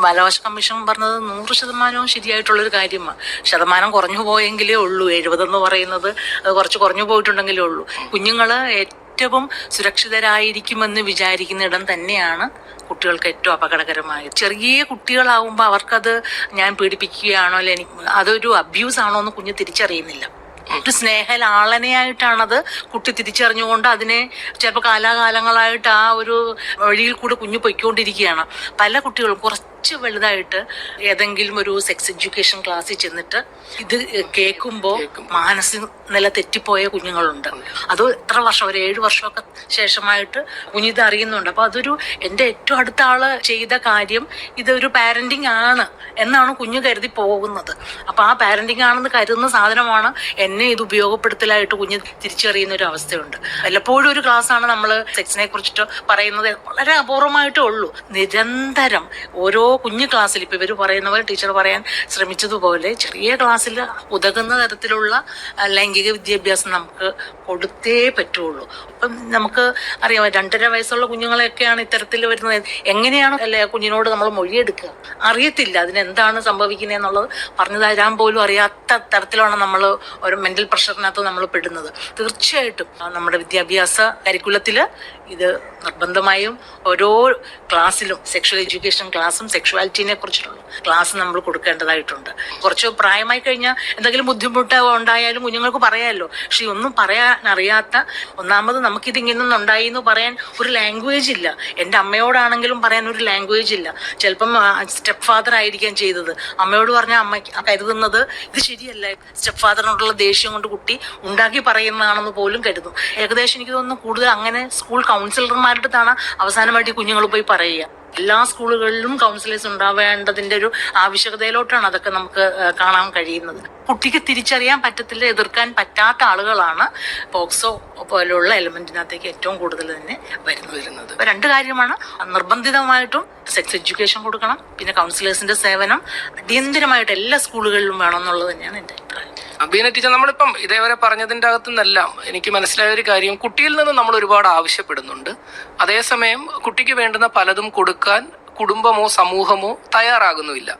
ബാലാവകാശ കമ്മീഷൻ പറഞ്ഞത് നൂറ് ശതമാനവും ശരിയായിട്ടുള്ളൊരു കാര്യമാണ് ശതമാനം കുറഞ്ഞു പോയെങ്കിലേ ഉള്ളൂ. എഴുപതെന്ന് പറയുന്നത് അത് കുറച്ച് കുറഞ്ഞു പോയിട്ടുണ്ടെങ്കിലേ ഉള്ളൂ. കുഞ്ഞുങ്ങൾ ഏറ്റവും സുരക്ഷിതരായിരിക്കുമെന്ന് വിചാരിക്കുന്ന ഇടം തന്നെയാണ് കുട്ടികൾക്ക് ഏറ്റവും അപകടകരമായത്. ചെറിയ കുട്ടികളാവുമ്പോൾ അവർക്കത് ഞാൻ പീഡിപ്പിക്കുകയാണോ അല്ലെ എനിക്ക് അതൊരു അബ്യൂസ് ആണോ എന്ന് കുഞ്ഞ് തിരിച്ചറിയുന്നില്ല. ഒരു സ്നേഹലാളനയായിട്ടാണത് കുട്ടി തിരിച്ചറിഞ്ഞുകൊണ്ട് അതിനെ ചിലപ്പോൾ കാലാകാലങ്ങളായിട്ട് ആ ഒരു വഴിയിൽ കൂടെ കുഞ്ഞു പൊയ്ക്കൊണ്ടിരിക്കുകയാണ്. പല കുട്ടികളും കുറച്ച് വലുതായിട്ട് ഏതെങ്കിലും ഒരു സെക്സ് എഡ്യൂക്കേഷൻ ക്ലാസ്സിൽ ചെന്നിട്ട് ഇത് കേൾക്കുമ്പോൾ മാനസിക നില തെറ്റിപ്പോയ കുഞ്ഞുങ്ങളുണ്ട്. അത് എത്ര വർഷം ഒരു ഏഴ് വർഷമൊക്കെ ശേഷമായിട്ട് കുഞ്ഞിത് അറിയുന്നുണ്ട്. അപ്പൊ അതൊരു എന്റെ ഏറ്റവും അടുത്ത ആൾ ചെയ്ത കാര്യം ഇതൊരു പാരന്റിങ് ആണ് എന്നാണ് കുഞ്ഞു കരുതി പോകുന്നത്. അപ്പൊ ആ പാരന്റിങ് ആണെന്ന് കരുതുന്ന സാധനമാണ് എന്നെ ഇത് ഉപയോഗപ്പെടുത്തലായിട്ട് കുഞ്ഞ് തിരിച്ചറിയുന്ന ഒരു അവസ്ഥയുണ്ട്. വല്ലപ്പോഴും ഒരു ക്ലാസ് ആണ് നമ്മൾ സെക്സിനെ കുറിച്ചിട്ട് പറയുന്നത്. വളരെ അപൂർവമായിട്ടേ ഉള്ളൂ. നിരന്തരം ഓരോ കുഞ്ഞു ക്ലാസ്സിൽ ഇപ്പോൾ ഇവർ പറയുന്ന പോലെ ടീച്ചർ പറയാൻ ശ്രമിച്ചതുപോലെ ചെറിയ ക്ലാസ്സിൽ ഉതകുന്ന തരത്തിലുള്ള ലൈംഗിക വിദ്യാഭ്യാസം നമുക്ക് കൊടുത്തേ പറ്റുള്ളൂ. അപ്പം നമുക്ക് അറിയാം രണ്ടര വയസ്സുള്ള കുഞ്ഞുങ്ങളെയൊക്കെയാണ് ഇത്തരത്തിൽ വരുന്നത്. എങ്ങനെയാണ് അല്ലെ കുഞ്ഞിനോട് നമ്മൾ മൊഴിയെടുക്കുക? അറിയത്തില്ല അതിനെന്താണ് സംഭവിക്കുന്നത് എന്നുള്ളത് പറഞ്ഞു തരാൻ പോലും അറിയാത്ത തരത്തിലാണ് നമ്മൾ ഒരു മെന്റൽ പ്രഷറിനകത്ത് നമ്മൾ പെടുന്നത്. തീർച്ചയായിട്ടും നമ്മുടെ വിദ്യാഭ്യാസ കരിക്കുലത്തിൽ ഇത് നിർബന്ധമായും ഓരോ ക്ലാസ്സിലും സെക്ഷൽ എഡ്യൂക്കേഷൻ ക്ലാസ്സും സെക്ഷുവാലിറ്റിനെ കുറിച്ചുള്ള ക്ലാസ് നമ്മൾ കൊടുക്കേണ്ടതായിട്ടുണ്ട്. കുറച്ച് പ്രായമായി കഴിഞ്ഞാൽ എന്തെങ്കിലും ബുദ്ധിമുട്ട് ഉണ്ടായാലും കുഞ്ഞുങ്ങൾക്ക് പറയാമല്ലോ പക്ഷെ ഒന്നും പറയാൻ അറിയാത്ത ഒന്നാമത് നമുക്കിത് ഇങ്ങനൊന്നും ഉണ്ടായി എന്ന് പറയാൻ ഒരു ലാംഗ്വേജ് ഇല്ല. എന്റെ അമ്മയോടാണെങ്കിലും പറയാൻ ഒരു ലാംഗ്വേജ് ഇല്ല. ചിലപ്പം സ്റ്റെപ്പ് ഫാദർ ആയിരിക്കാം ചെയ്തത്. അമ്മയോട് പറഞ്ഞാൽ അമ്മ കരുതുന്നത് ഇത് ശരിയല്ല. സ്റ്റെപ്പ് ഫാദറിനോടുള്ള ദേഷ്യം കൊണ്ട് കുട്ടി ഉണ്ടാക്കി പറയുന്നതാണെന്ന് പോലും കരുതും. ഏകദേശം എനിക്ക് തോന്നുന്നു കൂടുതൽ അങ്ങനെ സ്കൂൾ കൗൺസിലർമാരുടെ അടുത്താണ് അവസാനമായിട്ട് ഈ കുഞ്ഞുങ്ങൾ പോയി പറയുക. എല്ലാ സ്കൂളുകളിലും കൗൺസിലേഴ്സ് ഉണ്ടാവേണ്ടതിന്റെ ഒരു ആവശ്യകതയിലോട്ടാണ് അതൊക്കെ നമുക്ക് കാണാൻ കഴിയുന്നത്. കുട്ടിക്ക് തിരിച്ചറിയാൻ പറ്റത്തില്ല എതിർക്കാൻ പറ്റാത്ത ആളുകളാണ് പോക്സോ പോലുള്ള എലമെന്റിനകത്തേക്ക് ഏറ്റവും കൂടുതൽ തന്നെ വരുന്നു വരുന്നത്. അപ്പൊ രണ്ട് കാര്യമാണ്. നിർബന്ധിതമായിട്ടും സെക്സ് എഡ്യൂക്കേഷൻ കൊടുക്കണം പിന്നെ കൗൺസിലേഴ്സിന്റെ സേവനം അടിയന്തരമായിട്ട് എല്ലാ സ്കൂളുകളിലും വേണം എന്നുള്ളത് തന്നെയാണ് എന്റെ അഭിപ്രായം. അബീന ടീച്ചർ നമ്മളിപ്പം ഇതേവരെ പറഞ്ഞതിന്റെ അകത്തു നിന്നെല്ലാം എനിക്ക് മനസ്സിലായ ഒരു കാര്യം കുട്ടിയിൽ നിന്ന് നമ്മൾ ഒരുപാട് ആവശ്യപ്പെടുന്നുണ്ട്. അതേസമയം കുട്ടിക്ക് വേണ്ടുന്ന പലതും കൊടുക്കാൻ കുടുംബമോ സമൂഹമോ തയ്യാറാകുന്നുമില്ല.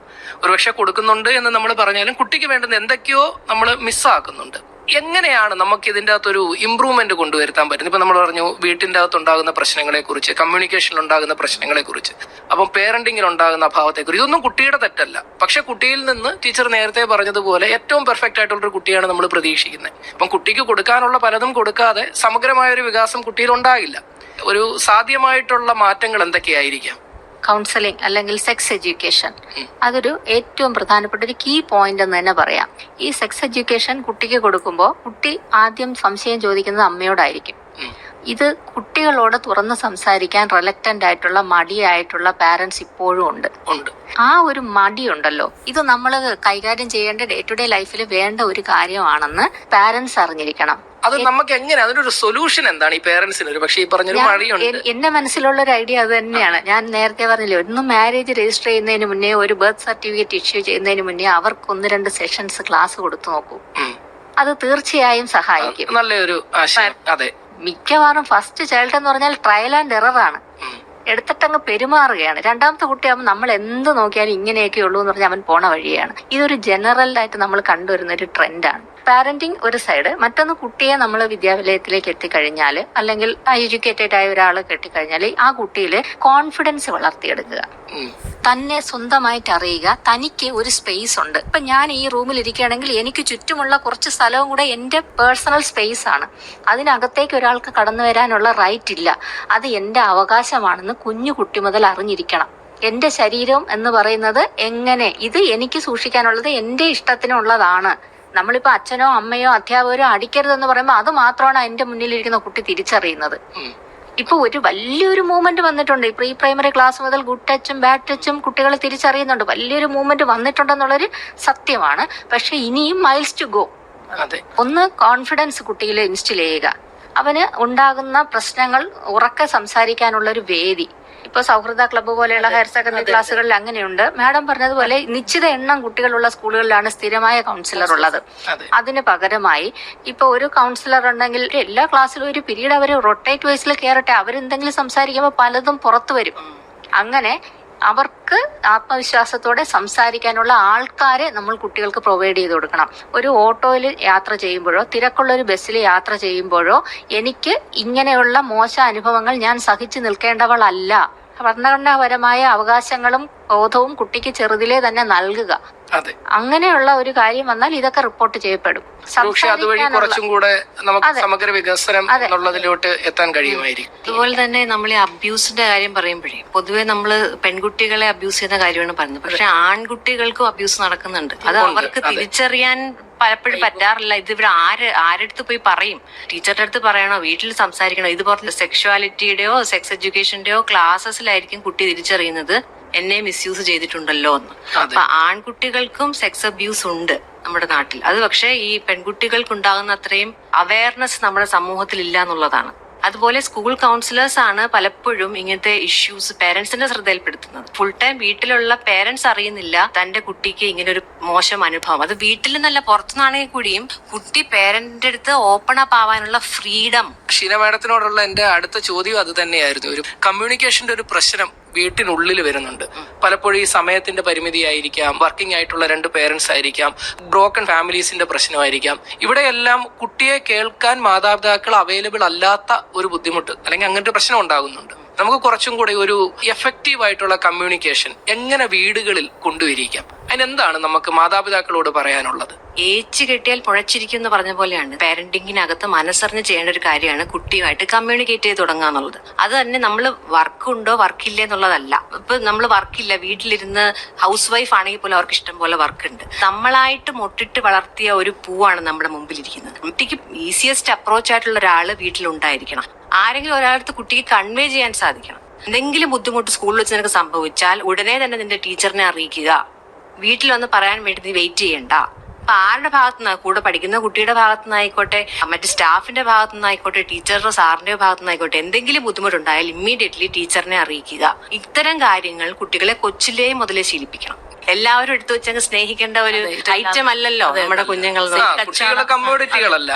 ഒരുപക്ഷെ കൊടുക്കുന്നുണ്ട് എന്ന് നമ്മൾ പറഞ്ഞാലും കുട്ടിക്ക് വേണ്ടുന്ന എന്തൊക്കെയോ നമ്മൾ മിസ്സാക്കുന്നുണ്ട്. എങ്ങനെയാണ് നമുക്ക് ഇതിന്റെ അകത്തൊരു ഇമ്പ്രൂവ്മെന്റ് കൊണ്ടുവരുത്താൻ പറ്റുന്നത്? ഇപ്പൊ നമ്മൾ പറഞ്ഞു വീട്ടിന്റെ അകത്ത് ഉണ്ടാകുന്ന പ്രശ്നങ്ങളെ കുറിച്ച് കമ്മ്യൂണിക്കേഷനിൽ ഉണ്ടാകുന്ന പ്രശ്നങ്ങളെ കുറിച്ച് അപ്പം പേരന്റിങ്ങിൽ ഉണ്ടാകുന്ന അഭാവത്തെ കുറിച്ച് ഇതൊന്നും കുട്ടിയുടെ തെറ്റല്ല. പക്ഷെ കുട്ടിയിൽ നിന്ന് ടീച്ചർ നേരത്തെ പറഞ്ഞതുപോലെ ഏറ്റവും പെർഫെക്റ്റ് ആയിട്ടുള്ളൊരു കുട്ടിയാണ് നമ്മൾ പ്രതീക്ഷിക്കുന്നത്. അപ്പം കുട്ടിക്ക് കൊടുക്കാനുള്ള പലതും കൊടുക്കാതെ സമഗ്രമായ ഒരു വികാസം കുട്ടിയിൽ ഉണ്ടാകില്ല. ഒരു സാധ്യമായിട്ടുള്ള മാറ്റങ്ങൾ എന്തൊക്കെയായിരിക്കാം? കൗൺസിലിംഗ് അല്ലെങ്കിൽ സെക്സ് എഡ്യൂക്കേഷൻ അതൊരു ഏറ്റവും പ്രധാനപ്പെട്ട ഒരു കീ പോയിന്റ് എന്ന് തന്നെ പറയാം. ഈ സെക്സ് എഡ്യൂക്കേഷൻ കുട്ടിക്ക് കൊടുക്കുമ്പോൾ കുട്ടി ആദ്യം സംശയം ചോദിക്കുന്നത് അമ്മയോടായിരിക്കും. ഇത് കുട്ടികളോട് തുറന്ന് സംസാരിക്കാൻ റെലക്റ്റന്റ് ആയിട്ടുള്ള മടിയായിട്ടുള്ള പാരന്റ്സ് ഇപ്പോഴും ഉണ്ട്. ആ ഒരു മടി ഉണ്ടല്ലോ. ഇത് നമ്മൾ കൈകാര്യം ചെയ്യേണ്ട ഡേ ടു ഡേ ലൈഫിൽ വേണ്ട ഒരു കാര്യമാണെന്ന് പാരന്റ്സ് അറിഞ്ഞിരിക്കണം. അത് നമുക്ക് എങ്ങനെ? അതിനൊരു സൊല്യൂഷൻ എന്താണ് ഈ പേരൻസിന് ഒരു പക്ഷേ ഈ പറഞ്ഞൊരു മഴയുണ്ട് എന്റെ മനസ്സിലുള്ള ഒരു ഐഡിയ അത് തന്നെയാണ്. ഞാൻ നേരത്തെ പറഞ്ഞില്ലേ ഒന്ന് മാരേജ് രജിസ്റ്റർ ചെയ്യുന്നതിന് മുന്നേ ഒരു ബർത്ത് സർട്ടിഫിക്കറ്റ് ഇഷ്യൂ ചെയ്യുന്നതിന് മുന്നേ അവർക്ക് ഒന്ന് രണ്ട് സെഷൻസ് ക്ലാസ് കൊടുത്തു നോക്കൂ. അത് തീർച്ചയായും സഹായിക്കും. നല്ലൊരു അതെ. മിക്കവാറും ഫസ്റ്റ് ചൈൽഡ് എന്ന് പറഞ്ഞാൽ ട്രയൽ ആൻഡ് എററാണ്. എടുത്തിട്ടങ്ങ് പെരുമാറുകയാണ്. രണ്ടാമത്തെ കുട്ടിയാകുമ്പോൾ നമ്മൾ എന്ത് നോക്കിയാലും ഇങ്ങനെയൊക്കെ ഉള്ളൂ എന്ന് പറഞ്ഞാൽ അവൻ പോണ വഴിയാണ്. ഇതൊരു ജനറലായിട്ട് നമ്മൾ കണ്ടുവരുന്ന ഒരു ട്രെൻഡാണ് പാരന്റിങ് ഒരു സൈഡ് മറ്റൊന്ന് കുട്ടിയെ നമ്മൾ വിദ്യാലയത്തിലേക്ക് എത്തിക്കഴിഞ്ഞാൽ അല്ലെങ്കിൽ എഡ്യൂക്കേറ്റഡ് ആയ ഒരാൾ കെട്ടിക്കഴിഞ്ഞാൽ ആ കുട്ടിയിൽ കോൺഫിഡൻസ് വളർത്തിയെടുക്കുക. തന്നെ സ്വന്തമായിട്ട് അറിയുക. തനിക്ക് ഒരു സ്പേസ് ഉണ്ട്. ഇപ്പൊ ഞാൻ ഈ റൂമിൽ ഇരിക്കുകയാണെങ്കിൽ എനിക്ക് ചുറ്റുമുള്ള കുറച്ച് സ്ഥലവും കൂടെ എന്റെ പേഴ്സണൽ സ്പേസ് ആണ്. അതിനകത്തേക്ക് ഒരാൾക്ക് കടന്നു വരാനുള്ള റൈറ്റ് ഇല്ല. അത് എന്റെ അവകാശമാണെന്ന് കുഞ്ഞു കുട്ടി മുതൽ അറിഞ്ഞിരിക്കണം. എന്റെ ശരീരം എന്ന് പറയുന്നത് എങ്ങനെ? ഇത് എനിക്ക് സൂക്ഷിക്കാനുള്ളത് എന്റെ ഇഷ്ടത്തിനുള്ളതാണ്. നമ്മളിപ്പോ അച്ഛനോ അമ്മയോ അധ്യാപകരോ അടിക്കരുതെന്ന് പറയുമ്പോൾ അത് മാത്രമാണ് എന്റെ മുന്നിലിരിക്കുന്ന കുട്ടി തിരിച്ചറിയുന്നത്. ഇപ്പൊ ഒരു വലിയൊരു മൂവ്മെന്റ് വന്നിട്ടുണ്ട്. പ്രീ പ്രൈമറി ക്ലാസ് മുതൽ ഗുഡ് ടച്ചും ബാഡ് ടച്ചും കുട്ടികൾ തിരിച്ചറിയുന്നുണ്ട്. വലിയൊരു മൂവ്മെന്റ് വന്നിട്ടുണ്ടെന്നുള്ളൊരു സത്യമാണ്. പക്ഷെ ഇനിയും മൈൽസ് ടു ഗോ ഒന്ന് കോൺഫിഡൻസ് കുട്ടിയിൽ ഇൻസ്റ്റിൽ ചെയ്യുക. അവന് ഉണ്ടാകുന്ന പ്രശ്നങ്ങൾ ഉറക്കെ സംസാരിക്കാനുള്ള ഒരു വേദി. ഇപ്പൊ സൗഹൃദ ക്ലബ്ബ് പോലെയുള്ള ഹയർ സെക്കൻഡറി ക്ലാസ്സുകളിൽ അങ്ങനെയുണ്ട്. മാഡം പറഞ്ഞതുപോലെ നിശ്ചിത എണ്ണം കുട്ടികളുള്ള സ്കൂളുകളിലാണ് സ്ഥിരമായ കൗൺസിലർ ഉള്ളത്. അതെ. അതിന് പകരമായി ഇപ്പൊ ഒരു കൗൺസിലർ ഉണ്ടെങ്കിൽ എല്ലാ ക്ലാസ്സിലും ഒരു പീരീഡ് അവർ റൊട്ടേറ്റ് വൈസിൽ കയറട്ടെ അവരെന്തെങ്കിലും സംസാരിക്കുമ്പോൾ പലതും പുറത്തു വരും. അങ്ങനെ അവർക്ക് ആത്മവിശ്വാസത്തോടെ സംസാരിക്കാനുള്ള ആൾക്കാരെ നമ്മൾ കുട്ടികൾക്ക് പ്രൊവൈഡ് ചെയ്ത് കൊടുക്കണം. ഒരു ഓട്ടോയിൽ യാത്ര ചെയ്യുമ്പോഴോ തിരക്കുള്ള ഒരു ബസ്സിൽ യാത്ര ചെയ്യുമ്പോഴോ എനിക്ക് ഇങ്ങനെയുള്ള മോശ അനുഭവങ്ങൾ ഞാൻ സഹിച്ചു നിൽക്കേണ്ടവളല്ല. ഭരണഘടനാപരമായ അവകാശങ്ങളും ബോധവും കുട്ടിക്ക് ചെറുതിലേ തന്നെ നൽകുക. അങ്ങനെയുള്ള ഒരു കാര്യം വന്നാൽ ഇതൊക്കെ റിപ്പോർട്ട് ചെയ്യപ്പെടും. അതുവഴി കുറച്ചും കൂടെ നമുക്ക് സമഗ്ര വികസനം. എന്നുള്ളതിലോട്ട് എത്താൻ കഴിയുമായിരിക്കും. അതുപോലെ തന്നെ നമ്മൾ ഈ അബ്യൂസിന്റെ കാര്യം പറയുമ്പോഴേ പൊതുവെ നമ്മൾ പെൺകുട്ടികളെ അബ്യൂസ് ചെയ്യുന്ന കാര്യമാണ് പറയുന്നത്. പക്ഷെ ആൺകുട്ടികൾക്കും അബ്യൂസ് നടക്കുന്നുണ്ട്. അത് അവർക്ക് തിരിച്ചറിയാൻ പലപ്പോഴും പറ്റാറില്ല. ഇത് ഇവർ ആര് ആരടുത്ത് പോയി പറയും? ടീച്ചറുടെ അടുത്ത് പറയണോ? വീട്ടിൽ സംസാരിക്കണോ? ഇതുപോലെ സെക്ഷുവാലിറ്റിയുടെയോ സെക്സ് എഡ്യൂക്കേഷന്റെയോ ക്ലാസ്സസിലായിരിക്കും കുട്ടി തിരിച്ചറിയുന്നത്. എന്നെ മിസ്യൂസ് ചെയ്തിട്ടുണ്ടല്ലോ എന്ന്. അപ്പൊ ആൺകുട്ടികൾക്കും സെക്സ് അബ്യൂസ് ഉണ്ട് നമ്മുടെ നാട്ടിൽ. അത് പക്ഷേ ഈ പെൺകുട്ടികൾക്ക് ഉണ്ടാകുന്ന അത്രയും അവയർനെസ് നമ്മുടെ സമൂഹത്തിൽ ഇല്ല എന്നുള്ളതാണ്. അതുപോലെ സ്കൂൾ കൗൺസിലേഴ്സ് ആണ് പലപ്പോഴും ഇങ്ങനത്തെ ഇഷ്യൂസ് പേരൻസിന്റെ ശ്രദ്ധയിൽപ്പെടുത്തുന്നത്. ഫുൾ ടൈം വീട്ടിലുള്ള പേരൻസ് അറിയുന്നില്ല തന്റെ കുട്ടിക്ക് ഇങ്ങനെ ഒരു മോശം അനുഭവം. അത് വീട്ടിൽ നിന്നല്ല പുറത്തുനിന്നാണെങ്കിൽ കൂടിയും കുട്ടി പേരന്റിന്റെ അടുത്ത് ഓപ്പൺ അപ്പ് ആവാനുള്ള ഫ്രീഡം ഷീന മാഡത്തിനോടുള്ള എന്റെ അടുത്ത ചോദ്യം അത് തന്നെയായിരുന്നു. ഒരു കമ്മ്യൂണിക്കേഷന്റെ ഒരു പ്രശ്നം വീട്ടിനുള്ളിൽ വരുന്നുണ്ട്. പലപ്പോഴും ഈ സമയത്തിന്റെ പരിമിതിയായിരിക്കാം വർക്കിംഗ് ആയിട്ടുള്ള രണ്ട് പേരൻസ് ആയിരിക്കാം ബ്രോക്കൺ ഫാമിലീസിന്റെ പ്രശ്നമായിരിക്കാം. ഇവിടെയെല്ലാം കുട്ടിയെ കേൾക്കാൻ മാതാപിതാക്കൾ അവൈലബിൾ അല്ലാത്ത ഒരു ബുദ്ധിമുട്ട് അല്ലെങ്കിൽ അങ്ങനത്തെ പ്രശ്നം ഉണ്ടാകുന്നുണ്ട്. നമുക്ക് കുറച്ചും കൂടി ഒരു എഫക്റ്റീവ് ആയിട്ടുള്ള കമ്മ്യൂണിക്കേഷൻ എങ്ങനെ വീടുകളിൽ കൊണ്ടുവരിക്കാം അതിനെന്താണ് നമുക്ക് മാതാപിതാക്കളോട് പറയാനുള്ളത്? ഏച്ചു കെട്ടിയാൽ പുഴച്ചിരിക്കും എന്ന് പറഞ്ഞ പോലെയാണ്. പാരന്റിങ്ങിനകത്ത് മനസ്സറിഞ്ഞ് ചെയ്യേണ്ട ഒരു കാര്യമാണ് കുട്ടിയുമായിട്ട് കമ്മ്യൂണിക്കേറ്റ് ചെയ്ത് തുടങ്ങുക എന്നുള്ളത്. അത് തന്നെ നമ്മൾ വർക്ക് ഉണ്ടോ വർക്കില്ല എന്നുള്ളതല്ല. ഇപ്പൊ നമ്മൾ വർക്കില്ല വീട്ടിലിരുന്ന് ഹൗസ് വൈഫ് ആണെങ്കിൽ പോലും അവർക്ക് ഇഷ്ടം പോലെ വർക്ക് ഉണ്ട്. നമ്മളായിട്ട് മുട്ടിട്ട് വളർത്തിയ ഒരു പൂവാണ് നമ്മുടെ മുമ്പിലിരിക്കുന്നത്. കുട്ടിക്ക് ഈസിയസ്റ്റ് അപ്രോച്ച് ആയിട്ടുള്ള ഒരാൾ വീട്ടിലുണ്ടായിരിക്കണം. ആരെങ്കിലും ഒരാളടുത്ത് കുട്ടിക്ക് കൺവേ ചെയ്യാൻ സാധിക്കണം. എന്തെങ്കിലും ബുദ്ധിമുട്ട് സ്കൂളിൽ വെച്ച് നിനക്ക് സംഭവിച്ചാൽ ഉടനെ തന്നെ നിന്റെ ടീച്ചറിനെ അറിയിക്കുക. വീട്ടിൽ വന്ന് പറയാൻ വേണ്ടി വെയിറ്റ് ചെയ്യണ്ട. അപ്പൊ ആരുടെ ഭാഗത്തുനിന്ന് കൂടെ പഠിക്കുന്ന കുട്ടിയുടെ ഭാഗത്തുനിന്നായിക്കോട്ടെ മറ്റു സ്റ്റാഫിന്റെ ഭാഗത്തുനിന്നായിക്കോട്ടെ ടീച്ചറുടെ സാറിന്റെ ഭാഗത്തുനിന്നായിക്കോട്ടെ എന്തെങ്കിലും ബുദ്ധിമുട്ടുണ്ടായാൽ ഇമ്മീഡിയറ്റ്ലി ടീച്ചറിനെ അറിയിക്കുക. ഇത്തരം കാര്യങ്ങൾ കുട്ടികളെ കൊച്ചിലേ മുതലേ ശീലിപ്പിക്കണം. എല്ലാവരും എടുത്തു വെച്ചങ്ങ് സ്നേഹിക്കേണ്ട ഒരു ഐറ്റം അല്ലല്ലോ നമ്മുടെ കുഞ്ഞുങ്ങൾ നമ്മൾ കമ്മോഡിറ്റികളല്ല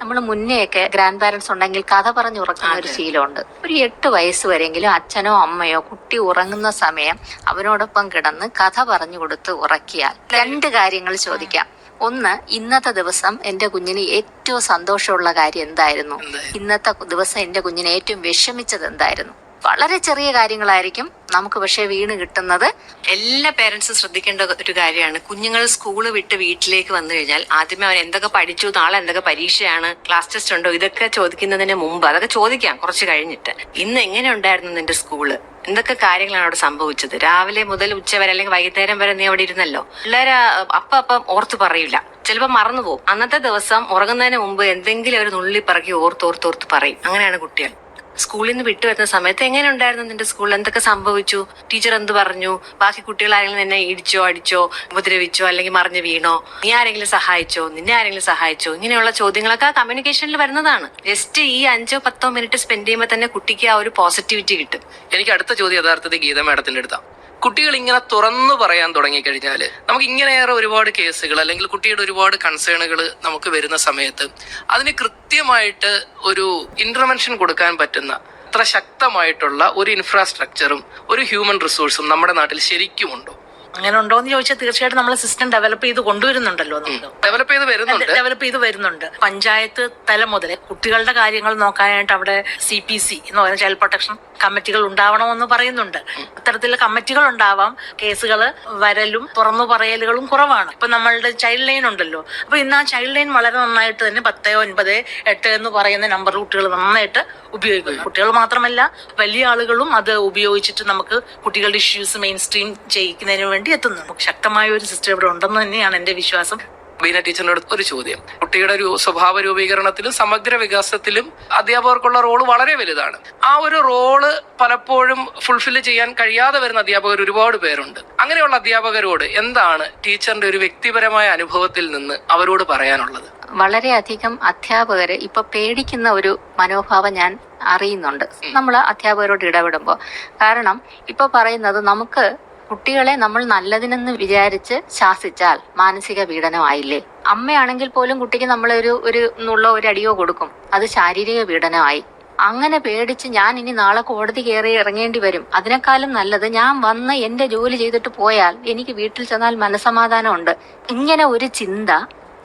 നമ്മൾ മുന്നെയൊക്കെ ഗ്രാൻഡ് പാരന്റ്സ് ഉണ്ടെങ്കിൽ കഥ പറഞ്ഞ് ഉറക്കുന്ന ഒരു ശീലമുണ്ട്. ഒരു എട്ട് വയസ്സ് വരെയെങ്കിലും അച്ഛനോ അമ്മയോ കുട്ടി ഉറങ്ങുന്ന സമയം അവനോടൊപ്പം കിടന്ന് കഥ പറഞ്ഞു കൊടുത്ത് ഉറക്കിയാൽ രണ്ട് കാര്യങ്ങൾ ചോദിക്കാം. ഒന്ന് ഇന്നത്തെ ദിവസം എന്റെ കുഞ്ഞിന് ഏറ്റവും സന്തോഷമുള്ള കാര്യം എന്തായിരുന്നു? എന്തായിരുന്നു? ഇന്നത്തെ ദിവസം എന്റെ കുഞ്ഞിന് ഏറ്റവും വിഷമിച്ചത് എന്തായിരുന്നു? വളരെ ചെറിയ കാര്യങ്ങളായിരിക്കും നമുക്ക് പക്ഷേ വീണ് കിട്ടുന്നത്. എല്ലാ പേരൻസും ശ്രദ്ധിക്കേണ്ട ഒരു കാര്യമാണ്. കുഞ്ഞുങ്ങൾ സ്കൂൾ വിട്ട് വീട്ടിലേക്ക് വന്നു കഴിഞ്ഞാൽ ആദ്യമേ അവൻ എന്തൊക്കെ പഠിച്ചു നാളെ എന്തൊക്കെ പരീക്ഷയാണ് ക്ലാസ് ടെസ്റ്റ് ഉണ്ടോ ഇതൊക്കെ ചോദിക്കുന്നതിന് മുമ്പ് അതൊക്കെ ചോദിക്കാം കുറച്ച് കഴിഞ്ഞിട്ട്. ഇന്ന് എങ്ങനെ ഉണ്ടായിരുന്നു നിന്റെ സ്കൂൾ എന്തൊക്കെ കാര്യങ്ങളാണ് അവിടെ സംഭവിച്ചത്? രാവിലെ മുതൽ ഉച്ച വരെ അല്ലെങ്കിൽ വൈകുന്നേരം വരെ നീ അവിടെ ഇരുന്നല്ലോ? പിള്ളേര് അപ്പ അപ്പം ഓർത്ത് പറയില്ല. ചിലപ്പോൾ മറന്നു പോകും. അന്നത്തെ ദിവസം ഉറങ്ങുന്നതിന് മുമ്പ് എന്തെങ്കിലും ഒരു നുള്ളി പറക്കി ഓർത്തോർത്തോർത്ത് ഓർത്ത് ഓർത്ത് പറയും. അങ്ങനെയാണ് കുട്ടികൾ. സ്കൂളിൽ നിന്ന് വിട്ടു വരുന്ന സമയത്ത് എങ്ങനെ ഉണ്ടായിരുന്നു നിന്റെ സ്കൂളിൽ എന്തൊക്കെ സംഭവിച്ചു? ടീച്ചർ എന്ത് പറഞ്ഞു? ബാക്കി കുട്ടികൾ ആരെങ്കിലും നിന്നെ ഇടിച്ചോ അടിച്ചോ ഉപദ്രവിച്ചോ അല്ലെങ്കിൽ മറിഞ്ഞു വീണോ? നീ ആരെങ്കിലും സഹായിച്ചോ? നിന്നെ ആരെങ്കിലും സഹായിച്ചോ? ഇങ്ങനെയുള്ള ചോദ്യങ്ങളൊക്കെ കമ്മ്യൂണിക്കേഷനിൽ വരുന്നതാണ്. ജസ്റ്റ് ഈ അഞ്ചോ പത്തോ മിനിറ്റ് സ്പെൻഡ് ചെയ്യുമ്പോൾ തന്നെ കുട്ടിക്ക് ആ ഒരു പോസിറ്റിവിറ്റി കിട്ടും. എനിക്ക് അടുത്ത ചോദ്യം യഥാർത്ഥത്തിൽ ഗീത മാഡത്തിന്റെ അടുത്താണ് കുട്ടികൾ ഇങ്ങനെ തുറന്നു പറയാൻ തുടങ്ങിക്കഴിഞ്ഞാൽ നമുക്ക് ഇങ്ങനെയേറെ ഒരുപാട് കേസുകൾ അല്ലെങ്കിൽ കുട്ടിയുടെ ഒരുപാട് കൺസേണുകൾ നമുക്ക് വരുന്ന സമയത്ത് അതിന് കൃത്യമായിട്ട് ഒരു ഇന്റർവെൻഷൻ കൊടുക്കാൻ പറ്റുന്ന അത്ര ശക്തമായിട്ടുള്ള ഒരു ഇൻഫ്രാസ്ട്രക്ചറും ഒരു ഹ്യൂമൻ റിസോഴ്സും നമ്മുടെ നാട്ടിൽ ശരിക്കുമുണ്ടോ? അങ്ങനെ ഉണ്ടോ എന്ന് ചോദിച്ചാൽ തീർച്ചയായിട്ടും നമ്മൾ സിസ്റ്റം ഡെവലപ്പ് ചെയ്ത് കൊണ്ടുവരുന്നുണ്ടല്ലോ ഡെവലപ്പ് ചെയ്ത് വരുന്നുണ്ട്. ഡെവലപ്പ് ചെയ്ത് വരുന്നുണ്ട്. പഞ്ചായത്ത് തലം മുതൽ കുട്ടികളുടെ കാര്യങ്ങൾ നോക്കാനായിട്ട് അവിടെ സി പി സി എന്ന് പറയുന്ന ചൈൽഡ് പ്രൊട്ടക്ഷൻ കമ്മിറ്റികൾ ഉണ്ടാവണമെന്ന് പറയുന്നുണ്ട്. അത്തരത്തിലുള്ള കമ്മിറ്റികൾ ഉണ്ടാവാം. കേസുകൾ വരലും തുറന്നു പറയലുകളും കുറവാണ്. ഇപ്പൊ നമ്മളുടെ ചൈൽഡ് ലൈൻ ഉണ്ടല്ലോ. അപ്പൊ ഇന്ന് ആ ചൈൽഡ് ലൈൻ വളരെ നന്നായിട്ട് തന്നെ പത്ത് ഒൻപത് എട്ട് എന്ന് പറയുന്ന നമ്പർ കുട്ടികൾ നന്നായിട്ട് ഉപയോഗിക്കുന്നു. കുട്ടികൾ മാത്രമല്ല വലിയ ആളുകളും അത് ഉപയോഗിച്ചിട്ട് നമുക്ക് കുട്ടികളുടെ ഇഷ്യൂസ് മെയിൻ സ്ട്രീം ചെയ്യിക്കുന്നതിന് വേണ്ടി എത്തുന്നു ശക്തമായ ഒരു സിസ്റ്റം ഇവിടെ ഉണ്ടെന്ന് തന്നെയാണ് എന്റെ വിശ്വാസം. ബീന ടീച്ചറിനോട് ഒരു ചോദ്യം. കുട്ടിയുടെ ഒരു സ്വഭാവ രൂപീകരണത്തിലും സമഗ്ര വികാസത്തിലും അധ്യാപകർക്കുള്ള റോൾ വളരെ വലുതാണ്. ആ ഒരു റോൾ പലപ്പോഴും ഫുൾഫിൽ ചെയ്യാൻ കഴിയാതെ വരുന്ന അധ്യാപകർ ഒരുപാട് പേരുണ്ട്. അങ്ങനെയുള്ള അധ്യാപകരോട് എന്താണ് ടീച്ചറിന്റെ ഒരു വ്യക്തിപരമായ അനുഭവത്തിൽ നിന്ന് അവരോട് പറയാനുള്ളത്? വളരെയധികം അധ്യാപകര് ഇപ്പൊ പേടിക്കുന്ന ഒരു മനോഭാവം ഞാൻ അറിയുന്നുണ്ട്. നമ്മൾ അധ്യാപകരോട് ഇടപെടുമ്പോൾ കാരണം ഇപ്പൊ പറയുന്നത് നമുക്ക് കുട്ടികളെ നമ്മൾ നല്ലതിനെന്ന് വിചാരിച്ച് ശാസിച്ചാൽ മാനസിക പീഡനമായില്ലേ? അമ്മയാണെങ്കിൽ പോലും കുട്ടിക്ക് നമ്മളൊരു ഒരു നുള്ള ഒരു അടിയോ കൊടുക്കും. അത് ശാരീരിക പീഡനമായി. അങ്ങനെ പേടിച്ച് ഞാൻ ഇനി നാളെ കോടതി കയറി ഇറങ്ങേണ്ടി വരും. അതിനേക്കാളും നല്ലത് ഞാൻ വന്ന് എന്റെ ജോലി ചെയ്തിട്ട് പോയാൽ എനിക്ക് വീട്ടിൽ ചെന്നാൽ മനസമാധാനമുണ്ട് ഇങ്ങനെ ഒരു ചിന്ത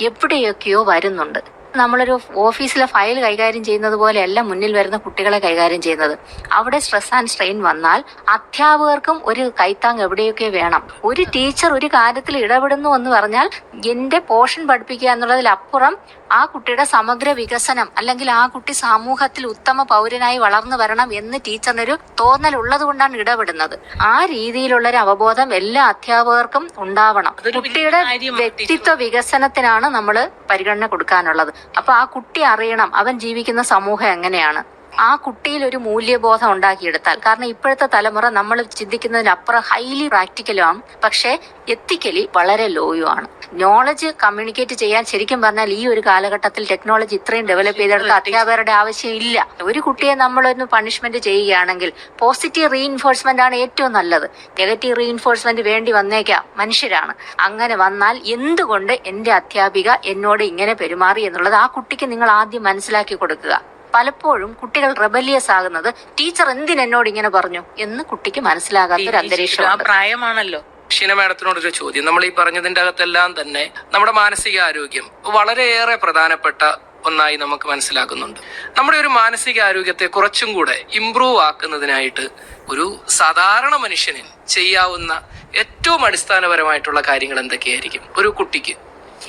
എവിടെയൊക്കെയോ വരുന്നുണ്ട്. നമ്മളൊരു ഓഫീസിലെ ഫയൽ കൈകാര്യം ചെയ്യുന്നത് പോലെയല്ല മുന്നിൽ വരുന്ന കുട്ടികളെ കൈകാര്യം ചെയ്യുന്നത്. അവിടെ സ്ട്രെസ് ആൻഡ് സ്ട്രെയിൻ വന്നാൽ അധ്യാപകർക്കും ഒരു കൈത്താങ് എവിടെയൊക്കെ വേണം. ഒരു ടീച്ചർ ഒരു കാര്യത്തിൽ ഇടപെടുന്നു എന്ന് പറഞ്ഞാൽ എന്റെ പോർഷൻ പഠിപ്പിക്കുക എന്നുള്ളതിലപ്പുറം ആ കുട്ടിയുടെ സമഗ്ര വികസനം അല്ലെങ്കിൽ ആ കുട്ടി സമൂഹത്തിൽ ഉത്തമ പൗരനായി വളർന്നു വരണം എന്ന് ടീച്ചറിനൊരു തോന്നൽ ഉള്ളത് കൊണ്ടാണ് ഇടപെടുന്നത്. ആ രീതിയിലുള്ള ഒരു അവബോധം എല്ലാ അധ്യാപകർക്കും ഉണ്ടാവണം. കുട്ടിയുടെ വ്യക്തിത്വ വികസനത്തിനാണ് നമ്മൾ പരിഗണന കൊടുക്കാനുള്ളത്. അപ്പൊ ആ കുട്ടി അറിയണം അവൻ ജീവിക്കുന്ന സമൂഹം എങ്ങനെയാണ്. ആ കുട്ടിയിൽ ഒരു മൂല്യബോധം ഉണ്ടാക്കിയെടുത്താൽ കാരണം ഇപ്പോഴത്തെ തലമുറ നമ്മൾ ചിന്തിക്കുന്നതിനപ്പുറം ഹൈലി പ്രാക്ടിക്കലുമാണ് പക്ഷേ എത്തിക്കലി വളരെ ലോയുമാണ് നോളജ് കമ്മ്യൂണിക്കേറ്റ് ചെയ്യാൻ ശരിക്കും പറഞ്ഞാൽ ഈ ഒരു കാലഘട്ടത്തിൽ ടെക്നോളജി ഇത്രയും ഡെവലപ്പ് ചെയ്തെടുത്ത അധ്യാപകരുടെ ആവശ്യം ഇല്ല. ഒരു കുട്ടിയെ നമ്മളൊന്ന് പണിഷ്മെന്റ് ചെയ്യുകയാണെങ്കിൽ പോസിറ്റീവ് റീഇൻഫോഴ്സ്മെന്റ് ആണ് ഏറ്റവും നല്ലത്. നെഗറ്റീവ് റീഇൻഫോഴ്സ്മെന്റ് വേണ്ടി വന്നേക്കാം മനുഷ്യരാണ്. അങ്ങനെ വന്നാൽ എന്തുകൊണ്ട് എന്റെ അധ്യാപിക എന്നോട് ഇങ്ങനെ പെരുമാറി എന്നുള്ളത് ആ കുട്ടിക്ക് നിങ്ങൾ ആദ്യം മനസ്സിലാക്കി കൊടുക്കുക. പലപ്പോഴും കുട്ടികൾ റെബലിയസ് ആകുന്നത് ടീച്ചർ എന്തിന് എന്നോട് ഇങ്ങനെ പറഞ്ഞു എന്ന് കുട്ടിക്ക് മനസ്സിലാകാത്ത ഒരു ആ അന്തരീക്ഷമുണ്ട് പ്രായമാണല്ലോ. ഷീന മാഡത്തിനോടൊരു ചോദ്യം. നമ്മൾ ഈ പറഞ്ഞതിന്റെ അകത്തെല്ലാം തന്നെ നമ്മുടെ മാനസിക മാനസികാരോഗ്യം വളരെയേറെ പ്രധാനപ്പെട്ട ഒന്നായി നമുക്ക് മനസ്സിലാക്കുന്നുണ്ട് നമ്മുടെ ഒരു മാനസിക ആരോഗ്യത്തെ കുറച്ചും കൂടെ ഇംപ്രൂവ് ആക്കുന്നതിനായിട്ട് ഒരു സാധാരണ മനുഷ്യന് ചെയ്യാവുന്ന ഏറ്റവും അടിസ്ഥാനപരമായിട്ടുള്ള കാര്യങ്ങൾ എന്തൊക്കെയായിരിക്കും? ഒരു കുട്ടിക്ക്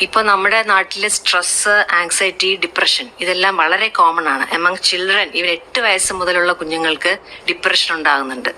ഇപ്പൊ നമ്മുടെ നാട്ടിലെ സ്ട്രെസ് ആങ്സൈറ്റി ഡിപ്രഷൻ ഇതെല്ലാം വളരെ കോമൺ ആണ്. എമംഗ് ചിൽഡ്രൻ ഇവർ എട്ട് വയസ്സ് മുതലുള്ള കുഞ്ഞുങ്ങൾക്ക് ഡിപ്രഷൻ ഉണ്ടാകുന്നുണ്ട്.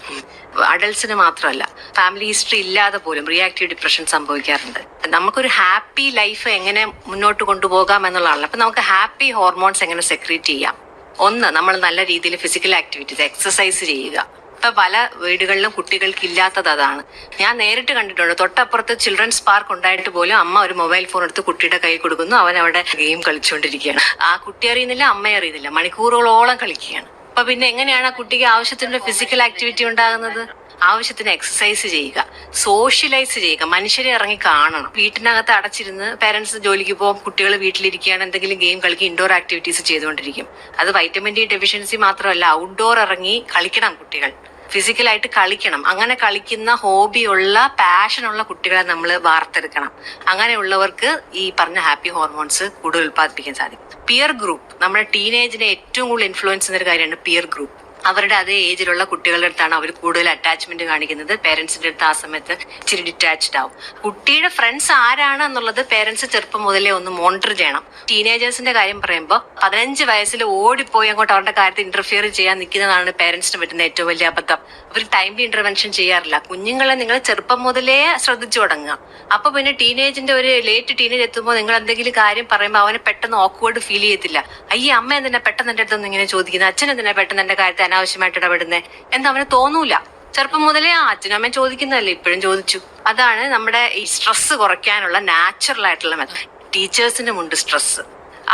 അഡൽസിന് മാത്രമല്ല ഫാമിലി ഹിസ്റ്ററി ഇല്ലാതെ പോലും റിയാക്റ്റീവ് ഡിപ്രഷൻ സംഭവിക്കാറുണ്ട്. നമുക്കൊരു ഹാപ്പി ലൈഫ് എങ്ങനെ മുന്നോട്ട് കൊണ്ടുപോകാം എന്നുള്ളതാണ്. അപ്പൊ നമുക്ക് ഹാപ്പി ഹോർമോൺസ് എങ്ങനെ സെക്രീറ്റ് ചെയ്യാം? ഒന്ന് നമ്മൾ നല്ല രീതിയിൽ ഫിസിക്കൽ ആക്ടിവിറ്റീസ് എക്സസൈസ് ചെയ്യുക. ഇപ്പൊ പല വീടുകളിലും കുട്ടികൾക്ക് ഇല്ലാത്തത് അതാണ്. ഞാൻ നേരിട്ട് കണ്ടിട്ടുണ്ട്. തൊട്ടപ്പുറത്ത് ചിൽഡ്രൻസ് പാർക്ക് ഉണ്ടായിട്ട് പോലും അമ്മ ഒരു മൊബൈൽ ഫോൺ എടുത്ത് കുട്ടിയുടെ കൈ കൊടുക്കുന്നു. അവൻ അവിടെ ഗെയിം കളിച്ചുകൊണ്ടിരിക്കുകയാണ് ആ കുട്ടി അറിയുന്നില്ല അമ്മ അറിയുന്നില്ല. മണിക്കൂറുകളോളം കളിക്കുകയാണ്. അപ്പൊ പിന്നെ എങ്ങനെയാണ് ആ കുട്ടിക്ക് ആവശ്യത്തിന്റെ ഫിസിക്കൽ ആക്ടിവിറ്റി ഉണ്ടാകുന്നത്? ആവശ്യത്തിന് എക്സസൈസ് ചെയ്യുക. സോഷ്യലൈസ് ചെയ്യുക. മനുഷ്യരെ ഇറങ്ങി കാണണം. വീട്ടിനകത്ത് അടച്ചിരുന്ന് പേരൻസ് ജോലിക്ക് പോകും കുട്ടികൾ വീട്ടിലിരിക്കുകയാണ് എന്തെങ്കിലും ഗെയിം കളിക്കുക ഇൻഡോർ ആക്ടിവിറ്റീസ് ചെയ്തുകൊണ്ടിരിക്കും. അത് വൈറ്റമിൻ ഡി ഡെഫിഷ്യൻസി മാത്രമല്ല ഔട്ട്ഡോർ ഇറങ്ങി കളിക്കണം കുട്ടികൾ. ഫിസിക്കലായിട്ട് കളിക്കണം. അങ്ങനെ കളിക്കുന്ന ഹോബിയുള്ള പാഷനുള്ള കുട്ടികളെ നമ്മൾ വാർത്തെടുക്കണം. അങ്ങനെയുള്ളവർക്ക് ഈ പറഞ്ഞ ഹാപ്പി ഹോർമോൺസ് കൂടുതൽ ഉത്പാദിപ്പിക്കാൻ സാധിക്കും. പിയർ ഗ്രൂപ്പ് നമ്മുടെ ടീനേജിനെ ഏറ്റവും കൂടുതൽ ഇൻഫ്ലുവൻസ് ചെയ്യുന്ന ഒരു കാര്യമാണ് പിയർ ഗ്രൂപ്പ് അവരുടെ അതേ ഏജിലുള്ള കുട്ടികളുടെ അടുത്താണ് അവർ കൂടുതൽ അറ്റാച്ച്മെന്റ് കാണിക്കുന്നത്. പേരൻസിന്റെ അടുത്ത് ആ സമയത്ത് ഇച്ചിരി ഡിറ്റാച്ച്ഡ് ആവും. കുട്ടിയുടെ ഫ്രണ്ട്സ് ആരാണ് എന്നുള്ളത് പേരൻസ് ചെറുപ്പം മുതലേ ഒന്ന് മോണിറ്റർ ചെയ്യണം. ടീനേജേഴ്സിന്റെ കാര്യം പറയുമ്പോൾ പതിനഞ്ച് വയസ്സിൽ ഓടിപ്പോയി അങ്ങോട്ട് അവരുടെ കാര്യത്തിൽ ഇന്റർഫിയർ ചെയ്യാൻ നിൽക്കുന്നതാണ് പേരൻസിന് പറ്റുന്ന ഏറ്റവും വലിയ അബദ്ധം. അവർ ടൈംലി ഇന്റർവെൻഷൻ ചെയ്യാറില്ല. കുഞ്ഞുങ്ങളെ നിങ്ങൾ ചെറുപ്പം മുതലേ ശ്രദ്ധിച്ചു തുടങ്ങുക. അപ്പൊ പിന്നെ ടീനേജിന്റെ ഒരു ലേറ്റ് ടീനേജ് എത്തുമ്പോൾ നിങ്ങൾ എന്തെങ്കിലും കാര്യം പറയുമ്പോൾ അവനെ പെട്ടെന്ന് ഓക്വേർഡ് ഫീൽ ചെയ്യത്തില്ല. അയ്യ അമ്മ എന്തിനാ പെട്ടെന്ന് എന്റെ അടുത്തൊന്നും ഇങ്ങനെ ചോദിക്കുന്നത് അച്ഛൻ എന്തിനാ പെട്ടെന്ന് എന്റെ കാര്യത്തിൽ അനാവശ്യമായിട്ട് ഇടപെടുന്നത് എന്ന് അവന് തോന്നൂല. ചെറുപ്പം മുതലേ ആ അച്ഛനും അമ്മയും ചോദിക്കുന്നതല്ലേ ഇപ്പോഴും ചോദിച്ചു. അതാണ് നമ്മുടെ ഈ സ്ട്രെസ് കുറയ്ക്കാനുള്ള നാച്ചുറൽ ആയിട്ടുള്ള മെത്തേഡ് ടീച്ചേഴ്സിനും ഉണ്ട് സ്ട്രെസ്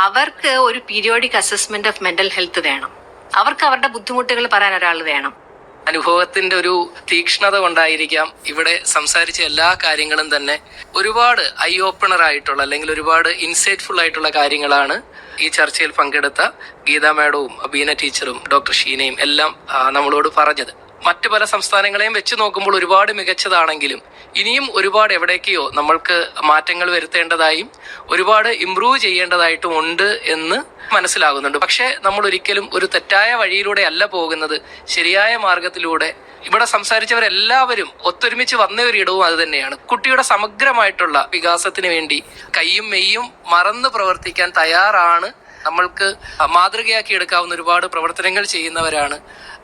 അവർക്ക് ഒരു periodic assessment of mental health വേണം. അവർക്ക് അവരുടെ ബുദ്ധിമുട്ടുകൾ പറയാൻ ഒരാൾ വേണം. അനുഭവത്തിന്റെ ഒരു തീക്ഷ്ണത കൊണ്ടായിരിക്കാം ഇവിടെ സംസാരിച്ച എല്ലാ കാര്യങ്ങളും തന്നെ ഒരുപാട് ഐ ഓപ്പണർ ആയിട്ടുള്ള അല്ലെങ്കിൽ ഒരുപാട് ഇൻസൈറ്റ്ഫുൾ ആയിട്ടുള്ള കാര്യങ്ങളാണ് ഈ ചർച്ചയിൽ പങ്കെടുത്ത ഗീതാ മാഡവും അബീന ടീച്ചറും ഡോക്ടർ ഷീനയും എല്ലാം നമ്മളോട് പറഞ്ഞത്. മറ്റു പല സംസ്ഥാനങ്ങളെയും വെച്ച് നോക്കുമ്പോൾ ഒരുപാട് മികച്ചതാണെങ്കിലും ഇനിയും ഒരുപാട് എവിടേക്കെയോ നമ്മൾക്ക് മാറ്റങ്ങൾ വരുത്തേണ്ടതായും ഒരുപാട് ഇംപ്രൂവ് ചെയ്യേണ്ടതായിട്ടും ഉണ്ട് എന്ന് മനസ്സിലാകുന്നുണ്ട്. പക്ഷേ നമ്മൾ ഒരിക്കലും ഒരു തെറ്റായ വഴിയിലൂടെ അല്ല പോകുന്നത്. ശരിയായ മാർഗത്തിലൂടെ ഇവിടെ സംസാരിച്ചവരെല്ലാവരും ഒത്തൊരുമിച്ച് വന്ന ഒരു ഇടവും അത് തന്നെയാണ്. കുട്ടിയുടെ സമഗ്രമായിട്ടുള്ള വികാസത്തിന് വേണ്ടി കൈയും മെയ്യും മറന്ന് പ്രവർത്തിക്കാൻ തയ്യാറാണ്. നമ്മൾക്ക് മാതൃകയാക്കി എടുക്കാവുന്ന ഒരുപാട് പ്രവർത്തനങ്ങൾ ചെയ്യുന്നവരാണ്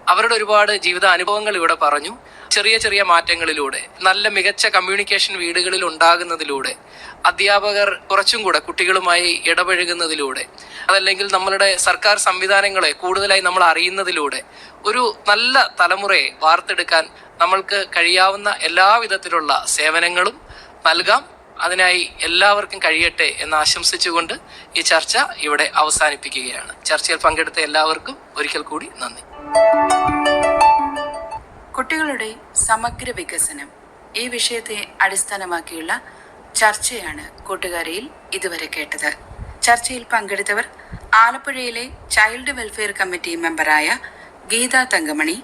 അവരുടെ ഒരുപാട് ജീവിത അനുഭവങ്ങൾ ഇവിടെ പറഞ്ഞു. ചെറിയ ചെറിയ മാറ്റങ്ങളിലൂടെ നല്ല മികച്ച കമ്മ്യൂണിക്കേഷൻ വീടുകളിൽ ഉണ്ടാകുന്നതിലൂടെ അധ്യാപകർ കുറച്ചും കൂടെ കുട്ടികളുമായി ഇടപഴകുന്നതിലൂടെ അതല്ലെങ്കിൽ നമ്മളുടെ സർക്കാർ സംവിധാനങ്ങളെ കൂടുതലായി നമ്മൾ അറിയുന്നതിലൂടെ ഒരു നല്ല തലമുറയെ വാർത്തെടുക്കാൻ നമ്മൾക്ക് കഴിയാവുന്ന എല്ലാവിധത്തിലുള്ള സേവനങ്ങളും നൽകാം. അതിനായി എല്ലാവർക്കും കഴിയട്ടെ എന്ന് ആശംസിച്ചുകൊണ്ട് ഈ ചർച്ച ഇവിടെ അവസാനിപ്പിക്കുകയാണ്. ചർച്ചയിൽ പങ്കെടുത്ത എല്ലാവർക്കും ഒരിക്കൽ കൂടി നന്ദി. കുട്ടികളുടെ സമഗ്ര വികസനം ഈ വിഷയത്തെ അടിസ്ഥാനമാക്കിയുള്ള ചർച്ചയാണ് കൂട്ടുകാരിയിൽ ഇതുവരെ കേട്ടത്. ചർച്ചയിൽ പങ്കെടുത്തവർ ആലപ്പുഴയിലെ ചൈൽഡ് വെൽഫെയർ കമ്മിറ്റി മെമ്പറായ ഗീത തങ്കമണി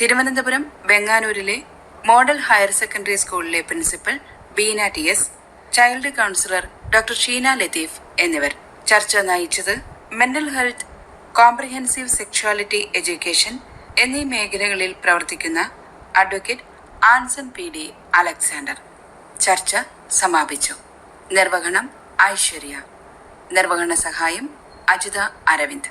തിരുവനന്തപുരം വെങ്ങാനൂരിലെ മോഡൽ ഹയർ സെക്കൻഡറി സ്കൂളിലെ principal Beena T S child counsellor doctor Sheena Latheef എന്നിവർ. ചർച്ച നയിച്ചത് mental health comprehensive sexuality education എന്നീ മേഖലകളിൽ പ്രവർത്തിക്കുന്ന advocate Anson P D Alexander. ചർച്ച സമാപിച്ചു. നിർവഹണം ഐശ്വര്യ. നിർവഹണ സഹായം അജിത അരവിന്ദ്.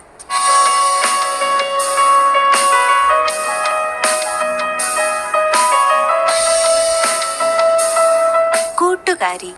കൂട്ടുകാരി.